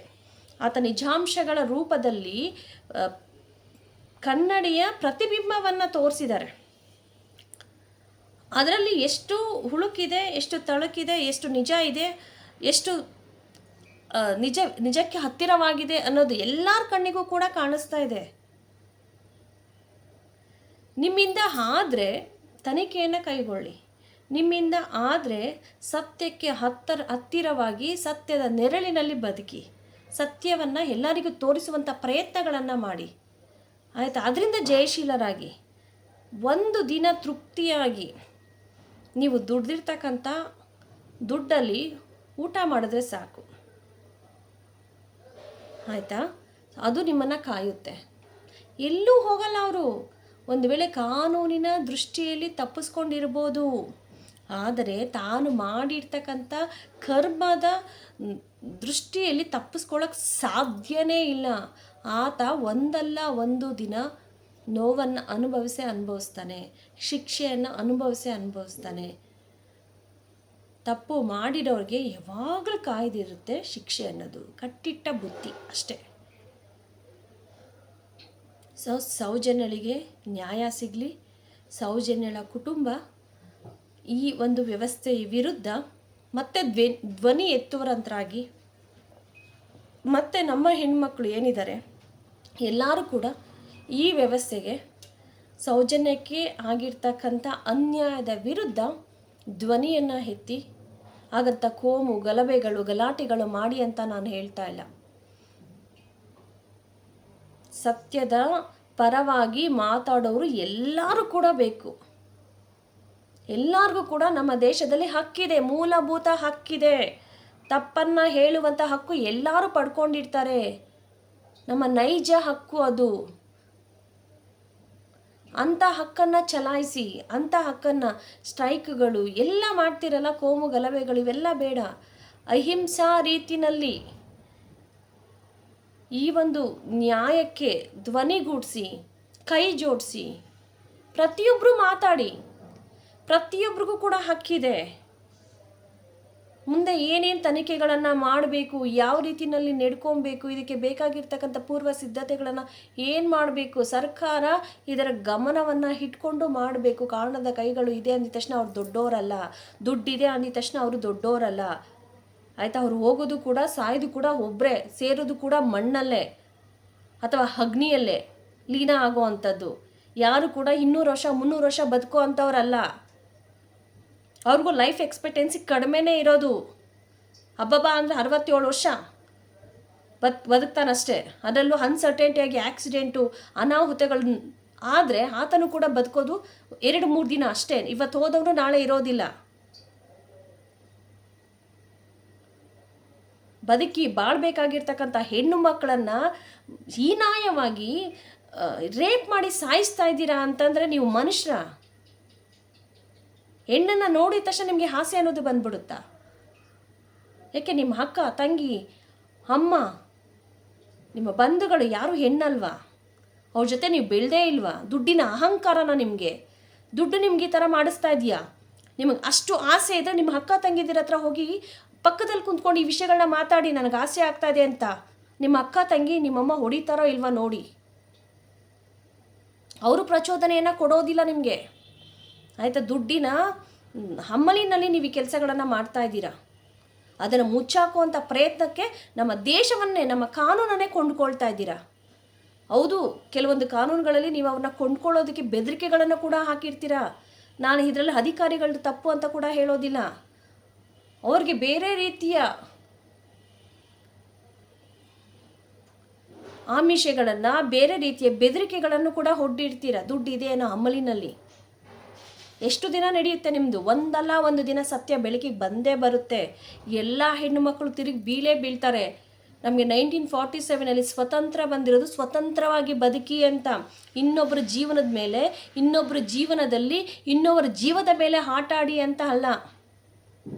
ಆತ ನಿಜಾಂಶಗಳ ರೂಪದಲ್ಲಿ ಕನ್ನಡಿಯ ಪ್ರತಿಬಿಂಬವನ್ನು ತೋರಿಸಿದ್ದಾರೆ ಅದರಲ್ಲಿ ಎಷ್ಟು ಹುಳುಕಿದೆ, ಎಷ್ಟು ತಳುಕಿದೆ, ಎಷ್ಟು ನಿಜ ಇದೆ, ಎಷ್ಟು ನಿಜ, ನಿಜಕ್ಕೆ ಹತ್ತಿರವಾಗಿದೆ ಅನ್ನೋದು ಎಲ್ಲರ ಕಣ್ಣಿಗೂ ಕೂಡ ಕಾಣಿಸ್ತಾ ಇದೆ. ನಿಮ್ಮಿಂದ ಆದರೆ ತನಿಖೆಯನ್ನು ಕೈಗೊಳ್ಳಿ. ನಿಮ್ಮಿಂದ ಆದರೆ ಸತ್ಯಕ್ಕೆ ಹತ್ತರ, ಹತ್ತಿರವಾಗಿ ಸತ್ಯದ ನೆರಳಿನಲ್ಲಿ ಬದುಕಿ. ಸತ್ಯವನ್ನು ಎಲ್ಲರಿಗೂ ತೋರಿಸುವಂಥ ಪ್ರಯತ್ನಗಳನ್ನು ಮಾಡಿ. ಆಯಿತಾ? ಅದರಿಂದ ಜಯಶೀಲರಾಗಿ. ಒಂದು ದಿನ ತೃಪ್ತಿಯಾಗಿ ನೀವು ದುಡ್ದಿರ್ತಕ್ಕಂಥ ದುಡ್ಡಲ್ಲಿ ಊಟ ಮಾಡಿದ್ರೆ ಸಾಕು. ಆಯಿತಾ? ಅದು ನಿಮ್ಮನ್ನು ಕಾಯುತ್ತೆ. ಎಲ್ಲೂ ಹೋಗಲ್ಲ ಅವರು. ಒಂದು ವೇಳೆ ಕಾನೂನಿನ ದೃಷ್ಟಿಯಲ್ಲಿ ತಪ್ಪಿಸ್ಕೊಂಡಿರ್ಬೋದು. ಆದರೆ ತಾನು ಮಾಡಿರ್ತಕ್ಕಂಥ ಕರ್ಮದ ದೃಷ್ಟಿಯಲ್ಲಿ ತಪ್ಪಿಸ್ಕೊಳ್ಳೋಕೆ ಸಾಧ್ಯನೇ ಇಲ್ಲ. ಆತ ಒಂದಲ್ಲ ಒಂದು ದಿನ ನೋವನ್ನು ಅನುಭವಿಸೇ ಅನುಭವಿಸ್ತಾನೆ, ಶಿಕ್ಷೆಯನ್ನು ಅನುಭವಿಸೇ ಅನುಭವಿಸ್ತಾನೆ. ತಪ್ಪು ಮಾಡಿರೋರಿಗೆ ಯಾವಾಗಲೂ ಕಾಯ್ದಿರುತ್ತೆ ಶಿಕ್ಷೆ ಅನ್ನೋದು, ಕಟ್ಟಿಟ್ಟ ಬುದ್ಧಿ ಅಷ್ಟೇ. ಸೊ, ಸೌಜನ್ಯಳಿಗೆ ನ್ಯಾಯ ಸಿಗಲಿ. ಸೌಜನ್ಯಳ ಕುಟುಂಬ ಈ ಒಂದು ವ್ಯವಸ್ಥೆ ವಿರುದ್ಧ ಮತ್ತೆ ದ್ವೆ, ಧ್ವನಿ ಎತ್ತುವರಂತರಾಗಿ ಮತ್ತೆ ನಮ್ಮ ಹೆಣ್ಮಕ್ಳು ಏನಿದ್ದಾರೆ, ಎಲ್ಲರೂ ಕೂಡ ಈ ವ್ಯವಸ್ಥೆಗೆ ಸೌಜನ್ಯಕ್ಕೆ ಆಗಿರ್ತಕ್ಕಂಥ ಅನ್ಯಾಯದ ವಿರುದ್ಧ ಧ್ವನಿಯನ್ನು ಎತ್ತಿ ಆಗಂತ ಕೋಮು ಗಲಭೆಗಳು ಗಲಾಟೆಗಳು ಮಾಡಿ ಅಂತ ನಾನು ಹೇಳ್ತಾ ಇಲ್ಲ. ಸತ್ಯದ ಪರವಾಗಿ ಮಾತಾಡೋರು ಎಲ್ಲರೂ ಕೂಡ ಬೇಕು. ಎಲ್ಲರಿಗೂ ಕೂಡ ನಮ್ಮ ದೇಶದಲ್ಲಿ ಹಕ್ಕಿದೆ, ಮೂಲಭೂತ ಹಕ್ಕಿದೆ. ತಪ್ಪನ್ನು ಹೇಳುವಂಥ ಹಕ್ಕು ಎಲ್ಲರೂ ಪಡ್ಕೊಂಡಿರ್ತಾರೆ. ನಮ್ಮ ನೈಜ ಹಕ್ಕು ಅದು. ಅಂಥ ಹಕ್ಕನ್ನು ಚಲಾಯಿಸಿ ಅಂಥ ಹಕ್ಕನ್ನು ಸ್ಟ್ರೈಕ್ಗಳು ಎಲ್ಲ ಮಾಡ್ತಿರಲ್ಲ, ಕೋಮು ಗಲಭೆಗಳು ಇವೆಲ್ಲ ಬೇಡ. ಅಹಿಂಸಾ ರೀತಿನಲ್ಲಿ ಈ ಒಂದು ನ್ಯಾಯಕ್ಕೆ ಧ್ವನಿಗೂಡಿಸಿ ಕೈ ಜೋಡಿಸಿ ಪ್ರತಿಯೊಬ್ಬರು ಮಾತಾಡಿ ಪ್ರತಿಯೊಬ್ಬರಿಗೂ ಕೂಡ ಹಕ್ಕಿದೆ. ಮುಂದೆ ಏನೇನು ತನಿಖೆಗಳನ್ನು ಮಾಡಬೇಕು, ಯಾವ ರೀತಿಯಲ್ಲಿ ನಡ್ಕೊಬೇಕು, ಇದಕ್ಕೆ ಬೇಕಾಗಿರ್ತಕ್ಕಂಥ ಪೂರ್ವ ಸಿದ್ಧತೆಗಳನ್ನು ಏನು ಮಾಡಬೇಕು, ಸರ್ಕಾರ ಇದರ ಗಮನವನ್ನು ಇಟ್ಕೊಂಡು ಮಾಡಬೇಕು, ಕಾರಣದ ಕೈಗಳು ಇದೆ ಅಂದಿದ ತಕ್ಷಣ ಅವ್ರು ದೊಡ್ಡವರಲ್ಲ ದುಡ್ಡಿದೆ ಅಂದಿದ ತಕ್ಷಣ ಅವರು ದೊಡ್ಡೋರಲ್ಲ. ಆಯಿತಾ, ಅವ್ರು ಹೋಗೋದು ಕೂಡ, ಸಾಯೋದು ಕೂಡ ಒಬ್ಬರೇ ಸೇರೋದು ಕೂಡ ಮಣ್ಣಲ್ಲೇ ಅಥವಾ ಅಗ್ನಿಯಲ್ಲೇ ಲೀನ ಆಗೋ ಅಂಥದ್ದು. ಯಾರು ಕೂಡ ಇನ್ನೂರು ವರ್ಷ, ಮುನ್ನೂರು ವರ್ಷ ಬದುಕೋ ಅಂಥವ್ರಲ್ಲ. ಅವ್ರಿಗೂ ಲೈಫ್ ಎಕ್ಸ್ಪೆಕ್ಟೆನ್ಸಿ ಕಡಿಮೆನೇ ಇರೋದು. ಹಬ್ಬಬ್ಬ ಅಂದರೆ ಅರವತ್ತೇಳು ವರ್ಷ ಬದ್, ಬದುಕ್ತಾನಷ್ಟೇ. ಅದರಲ್ಲೂ ಅನ್ಸರ್ಟೆಂಟಿಯಾಗಿ ಆಕ್ಸಿಡೆಂಟು ಅನಾಹುತಗಳು, ಆದರೆ ಆತನು ಕೂಡ ಬದುಕೋದು ಎರಡು ಮೂರು ದಿನ ಅಷ್ಟೇ. ಇವತ್ತು ಹೋದವನು ನಾಳೆ ಇರೋದಿಲ್ಲ. ಬದುಕಿ ಬಾಳ್ಬೇಕಾಗಿರ್ತಕ್ಕಂಥ ಹೆಣ್ಣು ಮಕ್ಕಳನ್ನು ಹೀನಾಯವಾಗಿ ರೇಪ್ ಮಾಡಿ ಸಾಯಿಸ್ತಾ ಇದ್ದೀರಾ ಅಂತಂದರೆ ನೀವು ಮನುಷ್ಯರ? ಹೆಣ್ಣನ್ನು ನೋಡಿದ ತಕ್ಷಣ ನಿಮಗೆ ಹಾಸೆ ಅನ್ನೋದು ಬಂದ್ಬಿಡುತ್ತಾ? ಯಾಕೆ ನಿಮ್ಮ ಅಕ್ಕ, ತಂಗಿ, ಅಮ್ಮ, ನಿಮ್ಮ ಬಂಧುಗಳು ಯಾರು ಹೆಣ್ಣಲ್ವಾ? ಅವ್ರ ಜೊತೆ ನೀವು ಬೆಳೆದೇ ಇಲ್ವಾ? ದುಡ್ಡಿನ ಅಹಂಕಾರನ ನಿಮಗೆ? ದುಡ್ಡು ನಿಮ್ಗೆ ಈ ಥರ ಮಾಡಿಸ್ತಾ ಇದೆಯಾ? ನಿಮಗೆ ಅಷ್ಟು ಆಸೆ ಇದ್ದರೆ ನಿಮ್ಮ ಅಕ್ಕ, ತಂಗಿದಿರ ಹತ್ರ ಹೋಗಿ ಪಕ್ಕದಲ್ಲಿ ಕುಂತ್ಕೊಂಡು ಈ ವಿಷಯಗಳನ್ನ ಮಾತಾಡಿ ನನಗೆ ಆಸೆ ಆಗ್ತಾ ಇದೆ ಅಂತ. ನಿಮ್ಮ ಅಕ್ಕ, ತಂಗಿ, ನಿಮ್ಮಮ್ಮ ಹೊಡಿತಾರೋ ಇಲ್ವಾ ನೋಡಿ. ಅವರು ಪ್ರಚೋದನೆಯನ್ನು ಕೊಡೋದಿಲ್ಲ ನಿಮಗೆ. ಆಯಿತಾ, ದುಡ್ಡಿನ, ಹಮ್ಮಲಿನಲ್ಲಿ ನೀವು ಈ ಕೆಲಸಗಳನ್ನು ಮಾಡ್ತಾ ಇದ್ದೀರಾ. ಅದನ್ನು ಮುಚ್ಚಾಕುವಂಥ ಪ್ರಯತ್ನಕ್ಕೆ ನಮ್ಮ ದೇಶವನ್ನೇ, ನಮ್ಮ ಕಾನೂನನ್ನೇ ಕೊಂಡುಕೊಳ್ತಾ ಇದ್ದೀರಾ. ಹೌದು, ಕೆಲವೊಂದು ಕಾನೂನುಗಳಲ್ಲಿ ನೀವು ಅವನ್ನ ಕೊಂಡ್ಕೊಳ್ಳೋದಕ್ಕೆ ಬೆದರಿಕೆಗಳನ್ನು ಕೂಡ ಹಾಕಿರ್ತೀರಾ. ನಾನು ಇದರಲ್ಲಿ ಅಧಿಕಾರಿಗಳದ್ದು ತಪ್ಪು ಅಂತ ಕೂಡ ಹೇಳೋದಿಲ್ಲ. ಅವ್ರಿಗೆ ಬೇರೆ ರೀತಿಯ ಆಮಿಷಗಳನ್ನು, ಬೇರೆ ರೀತಿಯ ಬೆದರಿಕೆಗಳನ್ನು ಕೂಡ ಹೊಡ್ಡಿರ್ತೀರ ದುಡ್ಡು ಇದೆ ಅನ್ನೋ ಅಮಲಿನಲ್ಲಿ? ಎಷ್ಟು ದಿನ ನಡೆಯುತ್ತೆ ನಿಮ್ಮದು ಒಂದಲ್ಲ ಒಂದು ದಿನ ಸತ್ಯ ಬೆಳಕಿಗೆ ಬಂದೇ ಬರುತ್ತೆ. ಎಲ್ಲ ಹೆಣ್ಣು ಮಕ್ಕಳು ತಿರುಗಿ ಬೀಳೇ ಬೀಳ್ತಾರೆ. ನಮಗೆ ನೈನ್ಟೀನ್ ಫಾರ್ಟಿ ಸೆವೆನಲ್ಲಿ ಸ್ವತಂತ್ರ ಬಂದಿರೋದು ಸ್ವತಂತ್ರವಾಗಿ ಬದುಕಿ ಅಂತ. ಇನ್ನೊಬ್ಬರ ಜೀವನದ ಮೇಲೆ ಇನ್ನೊಬ್ಬರ ಜೀವನದಲ್ಲಿ, ಇನ್ನೊಬ್ಬರ ಜೀವದ ಮೇಲೆ ಆಟಾಡಿ ಅಂತ ಅಲ್ಲ.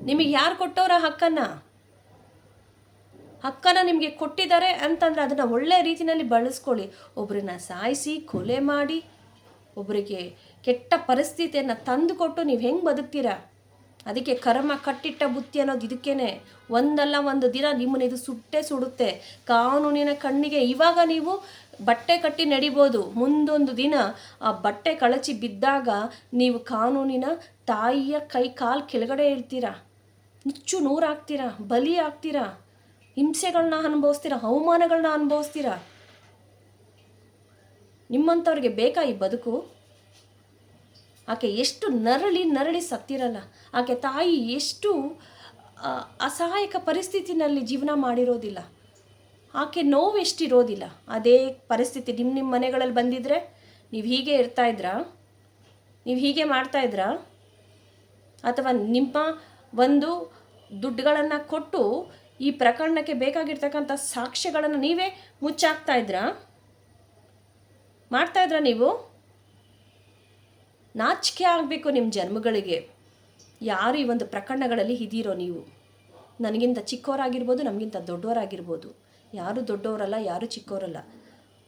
ನಿಮಗೆ ಯಾರು ಕೊಟ್ಟವ್ರ ಹಕ್ಕನ್ನು? ಹಕ್ಕನ್ನು ನಿಮಗೆ ಕೊಟ್ಟಿದ್ದಾರೆ ಅಂತಂದರೆ ಅದನ್ನು ಒಳ್ಳೆ ರೀತಿಯಲ್ಲಿ ಬಳಸ್ಕೊಳ್ಳಿ. ಒಬ್ಬರನ್ನ ಸಾಯಿಸಿ, ಕೊಲೆ ಮಾಡಿ ಒಬ್ಬರಿಗೆ ಕೆಟ್ಟ ಪರಿಸ್ಥಿತಿಯನ್ನು ತಂದುಕೊಟ್ಟು ನೀವು ಹೆಂಗೆ ಬದುಕ್ತೀರಾ? ಅದಕ್ಕೆ ಕರ್ಮ ಕಟ್ಟಿಟ್ಟ ಬುತ್ತಿ ಅನ್ನೋದು ಇದಕ್ಕೇನೆ. ಒಂದಲ್ಲ ಒಂದು ದಿನ ನಿಮ್ಮನ್ನ ಇದು ಸುಟ್ಟೇ ಸುಡುತ್ತೆ. ಕಾನೂನಿನ ಕಣ್ಣಿಗೆ ಇವಾಗ ನೀವು ಬಟ್ಟೆ ಕಟ್ಟಿ ನಡಿಬೋದು. ಮುಂದೊಂದು ದಿನ ಆ ಬಟ್ಟೆ ಕಳಚಿ ಬಿದ್ದಾಗ ನೀವು ಕಾನೂನಿನ ತಾಯಿಯ ಕೈ ಕಾಲು ಕೆಳಗಡೆ ಇರ್ತೀರಾ ನುಚ್ಚು ನೂರಾಗ್ತೀರಾ ಬಲಿ ಆಗ್ತೀರಾ ಹಿಂಸೆಗಳನ್ನ ಅನುಭವಿಸ್ತೀರಾ? ಅವಮಾನಗಳನ್ನ ಅನುಭವಿಸ್ತೀರಾ? ನಿಮ್ಮಂಥವ್ರಿಗೆ ಬೇಕಾ ಈ ಬದುಕು? ಆಕೆ ಎಷ್ಟು ನರಳಿ ನರಳಿ ಸತ್ತಿರಲ್ಲ. ಆಕೆ ತಾಯಿ ಎಷ್ಟು ಅಸಹಾಯಕ ಪರಿಸ್ಥಿತಿನಲ್ಲಿ ಜೀವನ ಮಾಡಿರೋದಿಲ್ಲ. ಆಕೆ ನೋವು ಎಷ್ಟಿರೋದಿಲ್ಲ ಅದೇ ಪರಿಸ್ಥಿತಿ ನಿಮ್ಮ ನಿಮ್ಮ ಮನೆಗಳಲ್ಲಿ ಬಂದಿದ್ರೆ ನೀವು ಹೀಗೆ ಇರ್ತಾ ಇದ್ರಾ? ನೀವು ಹೀಗೆ ಮಾಡ್ತಾ ಇದ್ರಾ? ಅಥವಾ ನಿಮ್ಮ ಒಂದು ದುಡ್ಡುಗಳನ್ನು ಕೊಟ್ಟು ಈ ಪ್ರಕರಣಕ್ಕೆ ಬೇಕಾಗಿರ್ತಕ್ಕಂಥ ಸಾಕ್ಷ್ಯಗಳನ್ನು ನೀವೇ ಮುಚ್ಚಾಕ್ತಾ ಇದ್ರಾ? ಮಾಡ್ತಾ ಇದ್ರಾ ನೀವು? ನಾಚಿಕೆ ಆಗಬೇಕು ನಿಮ್ಮ ಜನ್ಮಗಳಿಗೆ. ಯಾರು ಈ ಒಂದು ಪ್ರಕರಣಗಳಲ್ಲಿ ಇದ್ದೀರೋ ನೀವು? ನನಗಿಂತ ಚಿಕ್ಕವರಾಗಿರ್ಬೋದು ನಮಗಿಂತ ದೊಡ್ಡವರಾಗಿರ್ಬೋದು ಯಾರು ದೊಡ್ಡವರಲ್ಲ, ಯಾರು ಚಿಕ್ಕವರಲ್ಲ.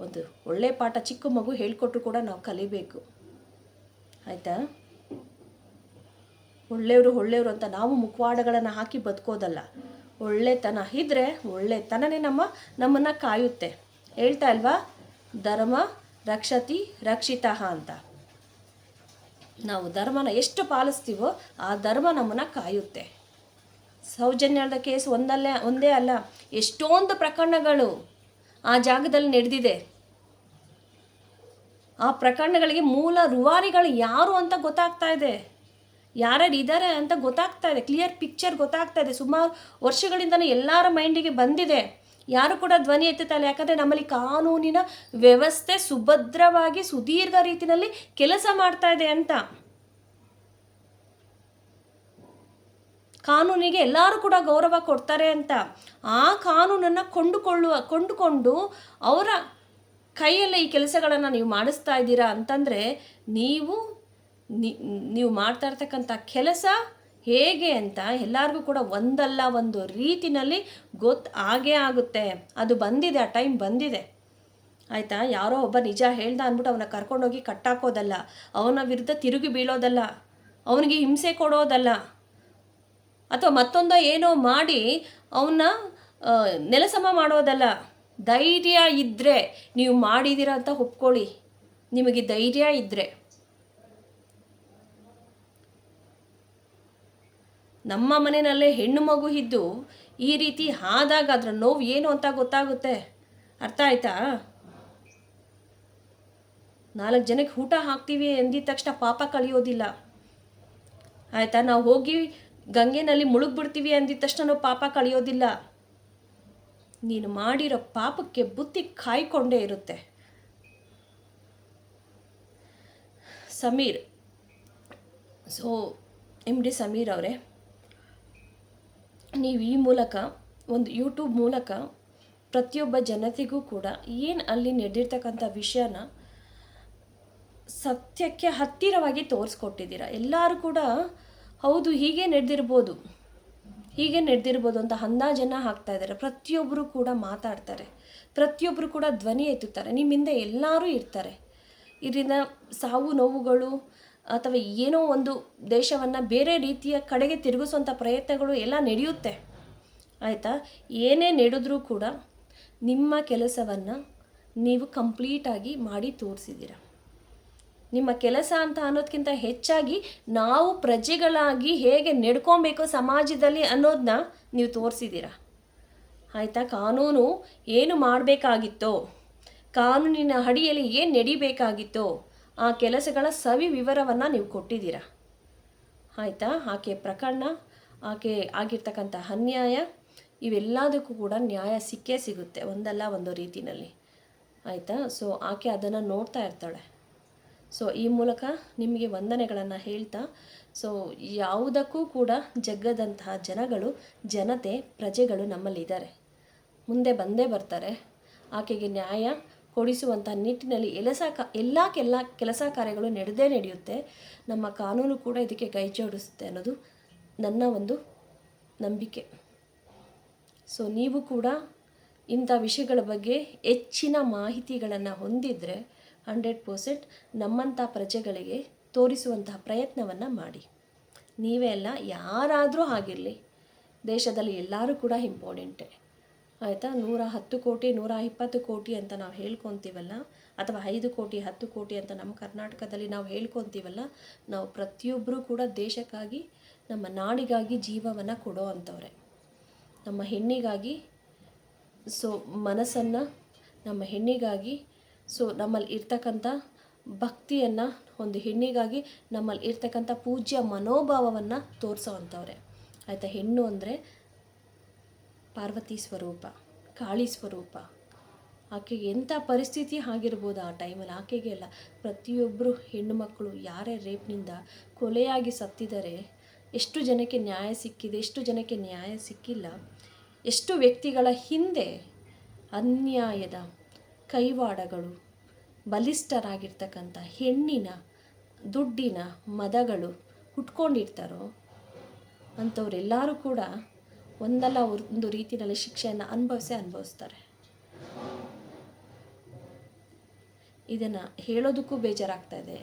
ಒಂದು ಒಳ್ಳೆ ಪಾಠ ಚಿಕ್ಕ ಮಗು ಹೇಳಿಕೊಟ್ರು ಕೂಡ ನಾವು ಕಲಿಬೇಕು. ಆಯಿತಾ? ಒಳ್ಳೆಯವರು ಒಳ್ಳೆಯವರು ಅಂತ ನಾವು ಮುಖವಾಡಗಳನ್ನು ಹಾಕಿ ಬದುಕೋದಲ್ಲ. ಒಳ್ಳೆತನ ಇದ್ದರೆ ಒಳ್ಳೆತನನೇ ನಮ್ಮ, ನಮ್ಮನ್ನು ಕಾಯುತ್ತೆ. ಹೇಳ್ತಾ ಅಲ್ವಾ ಧರ್ಮ ರಕ್ಷತಿ ರಕ್ಷಿತ ಅಂತ. ನಾವು ಧರ್ಮನ ಎಷ್ಟು ಪಾಲಿಸ್ತೀವೋ ಆ ಧರ್ಮ ನಮ್ಮನ್ನು ಕಾಯುತ್ತೆ. ಸೌಜನ್ಯದ ಕೇಸ್ ಒಂದಲ್ಲೇ, ಒಂದೇ ಅಲ್ಲ. ಎಷ್ಟೊಂದು ಪ್ರಕರಣಗಳು ಆ ಜಾಗದಲ್ಲಿ ನಡೆದಿದೆ. ಆ ಪ್ರಕರಣಗಳಿಗೆ ಮೂಲ ರುವಾರಿಗಳು ಯಾರು ಅಂತ ಗೊತ್ತಾಗ್ತಾ ಇದೆ. ಯಾರ್ಯಾರು ಇದ್ದಾರೆ ಅಂತ ಗೊತ್ತಾಗ್ತಾ ಇದೆ. ಕ್ಲಿಯರ್ ಪಿಕ್ಚರ್ ಗೊತ್ತಾಗ್ತಾ ಇದೆ. ಸುಮಾರು ವರ್ಷಗಳಿಂದನೇ ಎಲ್ಲರ ಮೈಂಡಿಗೆ ಬಂದಿದೆ. ಯಾರು ಕೂಡ ಧ್ವನಿ ಎತ್ತುತ್ತಲ್ಲ ಯಾಕಂದರೆ ನಮ್ಮಲ್ಲಿ ಕಾನೂನಿನ ವ್ಯವಸ್ಥೆ ಸುಭದ್ರವಾಗಿ, ಸುದೀರ್ಘ ರೀತಿಯಲ್ಲಿ ಕೆಲಸ ಮಾಡ್ತಾ ಇದೆ ಅಂತ. ಕಾನೂನಿಗೆ ಎಲ್ಲರೂ ಕೂಡ ಗೌರವ ಕೊಡ್ತಾರೆ ಅಂತ ಆ ಕಾನೂನನ್ನು ಕೊಂಡುಕೊಳ್ಳುವ, ಕೊಂಡುಕೊಂಡು ಅವರ ಕೈಯಲ್ಲಿ ಈ ಕೆಲಸಗಳನ್ನು ನೀವು ಮಾಡಿಸ್ತಾ ಇದ್ದೀರಾ ಅಂತಂದರೆ ನೀವು ನೀವು ಮಾಡ್ತಾ ಇರ್ತಕ್ಕಂಥ ಕೆಲಸ ಹೇಗೆ ಅಂತ ಎಲ್ಲರಿಗೂ ಕೂಡ ಒಂದಲ್ಲ ಒಂದು ರೀತಿನಲ್ಲಿ ಗೊತ್ತು ಆಗೇ ಆಗುತ್ತೆ. ಅದು ಬಂದಿದೆ, ಆ ಟೈಮ್ ಬಂದಿದೆ. ಆಯಿತಾ? ಯಾರೋ ಒಬ್ಬ ನಿಜ ಹೇಳ್ದ ಅಂದ್ಬಿಟ್ಟು ಅವನ ಕರ್ಕೊಂಡೋಗಿ ಕಟ್ಟಾಕೋದಲ್ಲ, ಅವನ ವಿರುದ್ಧ ತಿರುಗಿ ಬೀಳೋದಲ್ಲ, ಅವನಿಗೆ ಹಿಂಸೆ ಕೊಡೋದಲ್ಲ. ಅಥವಾ ಮತ್ತೊಂದೋ ಏನೋ ಮಾಡಿ ಅವನ್ನ ನೆಲಸಮ ಮಾಡೋದಲ್ಲ. ಧೈರ್ಯ ಇದ್ದರೆ ನೀವು ಮಾಡಿದ್ದೀರ ಅಂತ ಒಪ್ಕೊಳ್ಳಿ. ನಿಮಗೆ ಧೈರ್ಯ ಇದ್ದರೆ ನಮ್ಮ ಮನೆಯಲ್ಲೇ ಹೆಣ್ಣು ಮಗು ಇದ್ದು ಈ ರೀತಿ ಆದಾಗ ಅದರ ನೋವು ಏನು ಅಂತ ಗೊತ್ತಾಗುತ್ತೆ. ಅರ್ಥ ಆಯ್ತಾ? ನಾಲ್ಕು ಜನಕ್ಕೆ ಊಟ ಹಾಕ್ತೀವಿ ಎಂದಿದ ತಕ್ಷಣ ಪಾಪ ಕಳಿಯೋದಿಲ್ಲ. ಆಯಿತಾ? ನಾವು ಹೋಗಿ ಗಂಗೆನಲ್ಲಿ ಮುಳುಗ್ಬಿಡ್ತೀವಿ ಅಂದಿದ ತಕ್ಷಣ ನಾವು ಪಾಪ ಕಳಿಯೋದಿಲ್ಲ. ನೀನು ಮಾಡಿರೋ ಪಾಪಕ್ಕೆ ಬುತ್ತಿ ಕಾಯ್ಕೊಂಡೇ ಇರುತ್ತೆ. Sameer so M D Sameer ಅವರೇ, ನೀವು ಈ ಮೂಲಕ, ಒಂದು ಯೂಟ್ಯೂಬ್ ಮೂಲಕ ಪ್ರತಿಯೊಬ್ಬ ಜನತೆಗೂ ಕೂಡ ಏನು ಅಲ್ಲಿ ನಡೆದಿರ್ತಕ್ಕಂಥ ವಿಷಯನ ಸತ್ಯಕ್ಕೆ ಹತ್ತಿರವಾಗಿ ತೋರಿಸ್ಕೊಟ್ಟಿದ್ದೀರಾ? ಎಲ್ಲರೂ ಕೂಡ ಹೌದು, ಹೀಗೆ ನಡೆದಿರ್ಬೋದು. ಹೀಗೆ ನಡೆದಿರ್ಬೋದು ಅಂತ ಅಂದಾಜನ್ನು ಹಾಕ್ತಾ ಇದ್ದಾರೆ. ಪ್ರತಿಯೊಬ್ಬರು ಕೂಡ ಮಾತಾಡ್ತಾರೆ. ಪ್ರತಿಯೊಬ್ಬರು ಕೂಡ ಧ್ವನಿ ಎತ್ತುತ್ತಾರೆ. ನಿಮ್ಮಿಂದ ಎಲ್ಲರೂ ಇರ್ತಾರೆ. ಇದರಿಂದ ಸಾವು, ನೋವುಗಳು ಅಥವಾ ಏನೋ ಒಂದು ದೇಶವನ್ನು ಬೇರೆ ರೀತಿಯ ಕಡೆಗೆ ತಿರುಗಿಸುವಂಥ ಪ್ರಯತ್ನಗಳು ಎಲ್ಲ ನಡೆಯುತ್ತೆ. ಆಯಿತಾ? ಏನೇ ನಡೆದ್ರೂ ಕೂಡ ನಿಮ್ಮ ಕೆಲಸವನ್ನು ನೀವು ಕಂಪ್ಲೀಟಾಗಿ ಮಾಡಿ ತೋರಿಸಿದ್ದೀರ? ನಿಮ್ಮ ಕೆಲಸ ಅಂತ ಅನ್ನೋದಕ್ಕಿಂತ ಹೆಚ್ಚಾಗಿ ನಾವು ಪ್ರಜೆಗಳಾಗಿ ಹೇಗೆ ನಡ್ಕೊಬೇಕು ಸಮಾಜದಲ್ಲಿ ಅನ್ನೋದನ್ನ ನೀವು ತೋರಿಸಿದ್ದೀರ? ಆಯಿತಾ? ಕಾನೂನು ಏನು ಮಾಡಬೇಕಾಗಿತ್ತೋ, ಕಾನೂನಿನ ಅಡಿಯಲ್ಲಿ ಏನು ನಡಿಬೇಕಾಗಿತ್ತೋ, ಆ ಕೆಲಸಗಳ ಸವಿ ವಿವರವನ್ನು ನೀವು ಕೊಟ್ಟಿದ್ದೀರ? ಆಯಿತಾ? ಆಕೆ ಪ್ರಕರಣ, ಆಕೆ ಆಗಿರ್ತಕ್ಕಂಥ ಅನ್ಯಾಯ, ಇವೆಲ್ಲದಕ್ಕೂ ಕೂಡ ನ್ಯಾಯ ಸಿಕ್ಕೇ ಸಿಗುತ್ತೆ ಒಂದಲ್ಲ ಒಂದು ರೀತಿಯಲ್ಲಿ. ಆಯಿತಾ? ಸೊ ಆಕೆ ಅದನ್ನು ನೋಡ್ತಾ ಇರ್ತಾಳೆ. ಸೊ ಈ ಮೂಲಕ ನಿಮಗೆ ವಂದನೆಗಳನ್ನು ಹೇಳ್ತಾ ಸೊ ಯಾವುದಕ್ಕೂ ಕೂಡ ಜಗ್ಗದಂತಹ ಜನಗಳು, ಜನತೆ, ಪ್ರಜೆಗಳು ನಮ್ಮಲ್ಲಿದ್ದಾರೆ. ಮುಂದೆ ಬಂದೇ ಬರ್ತಾರೆ. ಆಕೆಗೆ ನ್ಯಾಯ ಕೊಡಿಸುವಂಥ ನಿಟ್ಟಿನಲ್ಲಿ ಎಲಸ ಕ, ಎಲ್ಲ ಕೆಲ, ಕೆಲಸ ಕಾರ್ಯಗಳು ನಡೆದೇ ನಡೆಯುತ್ತೆ. ನಮ್ಮ ಕಾನೂನು ಕೂಡ ಇದಕ್ಕೆ ಕೈ ಜೋಡಿಸುತ್ತೆ ಅನ್ನೋದು ನನ್ನ ಒಂದು ನಂಬಿಕೆ. ಸೊ ನೀವು ಕೂಡ ಇಂಥ ವಿಷಯಗಳ ಬಗ್ಗೆ ಹೆಚ್ಚಿನ ಮಾಹಿತಿಗಳನ್ನು ಹೊಂದಿದರೆ ಹಂಡ್ರೆಡ್ ಪರ್ಸೆಂಟ್ ನಮ್ಮಂಥ ಪ್ರಜೆಗಳಿಗೆ ತೋರಿಸುವಂತಹ ಪ್ರಯತ್ನವನ್ನು ಮಾಡಿ. ನೀವೇ ಅಲ್ಲ, ಯಾರಾದರೂ ಆಗಿರಲಿ, ದೇಶದಲ್ಲಿ ಎಲ್ಲರೂ ಕೂಡ ಇಂಪಾರ್ಟೆಂಟೇ. ಆಯಿತಾ? ನೂರ ಹತ್ತು ಕೋಟಿ, ನೂರ ಇಪ್ಪತ್ತು ಕೋಟಿ ಅಂತ ನಾವು ಹೇಳ್ಕೊತೀವಲ್ಲ, ಅಥವಾ ಐದು ಕೋಟಿ, ಹತ್ತು ಕೋಟಿ ಅಂತ ನಮ್ಮ ಕರ್ನಾಟಕದಲ್ಲಿ ನಾವು ಹೇಳ್ಕೊತೀವಲ್ಲ, ನಾವು ಪ್ರತಿಯೊಬ್ಬರೂ ಕೂಡ ದೇಶಕ್ಕಾಗಿ, ನಮ್ಮ ನಾಡಿಗಾಗಿ ಜೀವವನ್ನು ಕೊಡೋ ಅಂಥವ್ರೆ. ನಮ್ಮ ಹೆಣ್ಣಿಗಾಗಿ ಸೊ, ಮನಸ್ಸನ್ನು ನಮ್ಮ ಹೆಣ್ಣಿಗಾಗಿ ಸೊ ನಮ್ಮಲ್ಲಿ ಇರ್ತಕ್ಕಂಥ ಭಕ್ತಿಯನ್ನು ಒಂದು ಹೆಣ್ಣಿಗಾಗಿ ನಮ್ಮಲ್ಲಿ ಇರ್ತಕ್ಕಂಥ ಪೂಜ್ಯ ಮನೋಭಾವವನ್ನು ತೋರಿಸೋ ಅಂಥವ್ರೆ ಆಯಿತಾ, ಹೆಣ್ಣು ಅಂದರೆ ಪಾರ್ವತಿ ಸ್ವರೂಪ, ಕಾಳಿ ಸ್ವರೂಪ. ಆಕೆಗೆ ಎಂಥ ಪರಿಸ್ಥಿತಿ ಆಗಿರ್ಬೋದು ಆ ಟೈಮಲ್ಲಿ? ಆಕೆಗೆ ಅಲ್ಲ ಪ್ರತಿಯೊಬ್ಬರು ಹೆಣ್ಣು ಮಕ್ಕಳು ಯಾರೇ ರೇಪ್ನಿಂದ ಕೊಲೆಯಾಗಿ ಸತ್ತಿದ್ದಾರೆ ಎಷ್ಟು ಜನಕ್ಕೆ ನ್ಯಾಯ ಸಿಕ್ಕಿದೆ, ಎಷ್ಟು ಜನಕ್ಕೆ ನ್ಯಾಯ ಸಿಕ್ಕಿಲ್ಲ, ಎಷ್ಟು ವ್ಯಕ್ತಿಗಳ ಹಿಂದೆ ಅನ್ಯಾಯದ ಕೈವಾಡಗಳು ಬಲಿಷ್ಠರಾಗಿರ್ತಕ್ಕಂಥ ಹೆಣ್ಣಿನ, ದುಡ್ಡಿನ ಮದಗಳು ಹುಟ್ಕೊಂಡಿರ್ತಾರೋ ಅಂಥವರೆಲ್ಲರೂ ಕೂಡ ಒಂದಲ್ಲ ಒಂದು ರೀತಿಯಲ್ಲಿ ಶಿಕ್ಷೆಯನ್ನು ಅನುಭವಿಸೇ ಅನುಭವಿಸ್ತಾರೆ. ಇದನ್ನು ಹೇಳೋದಕ್ಕೂ ಬೇಜಾರಾಗ್ತಾ ಇದೆ.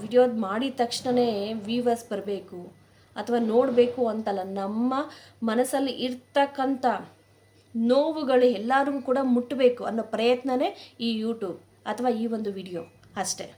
ವಿಡಿಯೋದು ಮಾಡಿದ ತಕ್ಷಣವೇ ವ್ಯೂವರ್ಸ್ ಬರಬೇಕು ಅಥವಾ ನೋಡಬೇಕು ಅಂತಲ್ಲ, ನಮ್ಮ ಮನಸ್ಸಲ್ಲಿ ಇರ್ತಕ್ಕಂಥ ನೋವುಗಳು ಎಲ್ಲರೂ ಕೂಡ ಮುಟ್ಟಬೇಕು ಅನ್ನೋ ಪ್ರಯತ್ನವೇ ಈ ಯೂಟ್ಯೂಬ್ ಅಥವಾ ಈ ಒಂದು ವಿಡಿಯೋ ಅಷ್ಟೇ.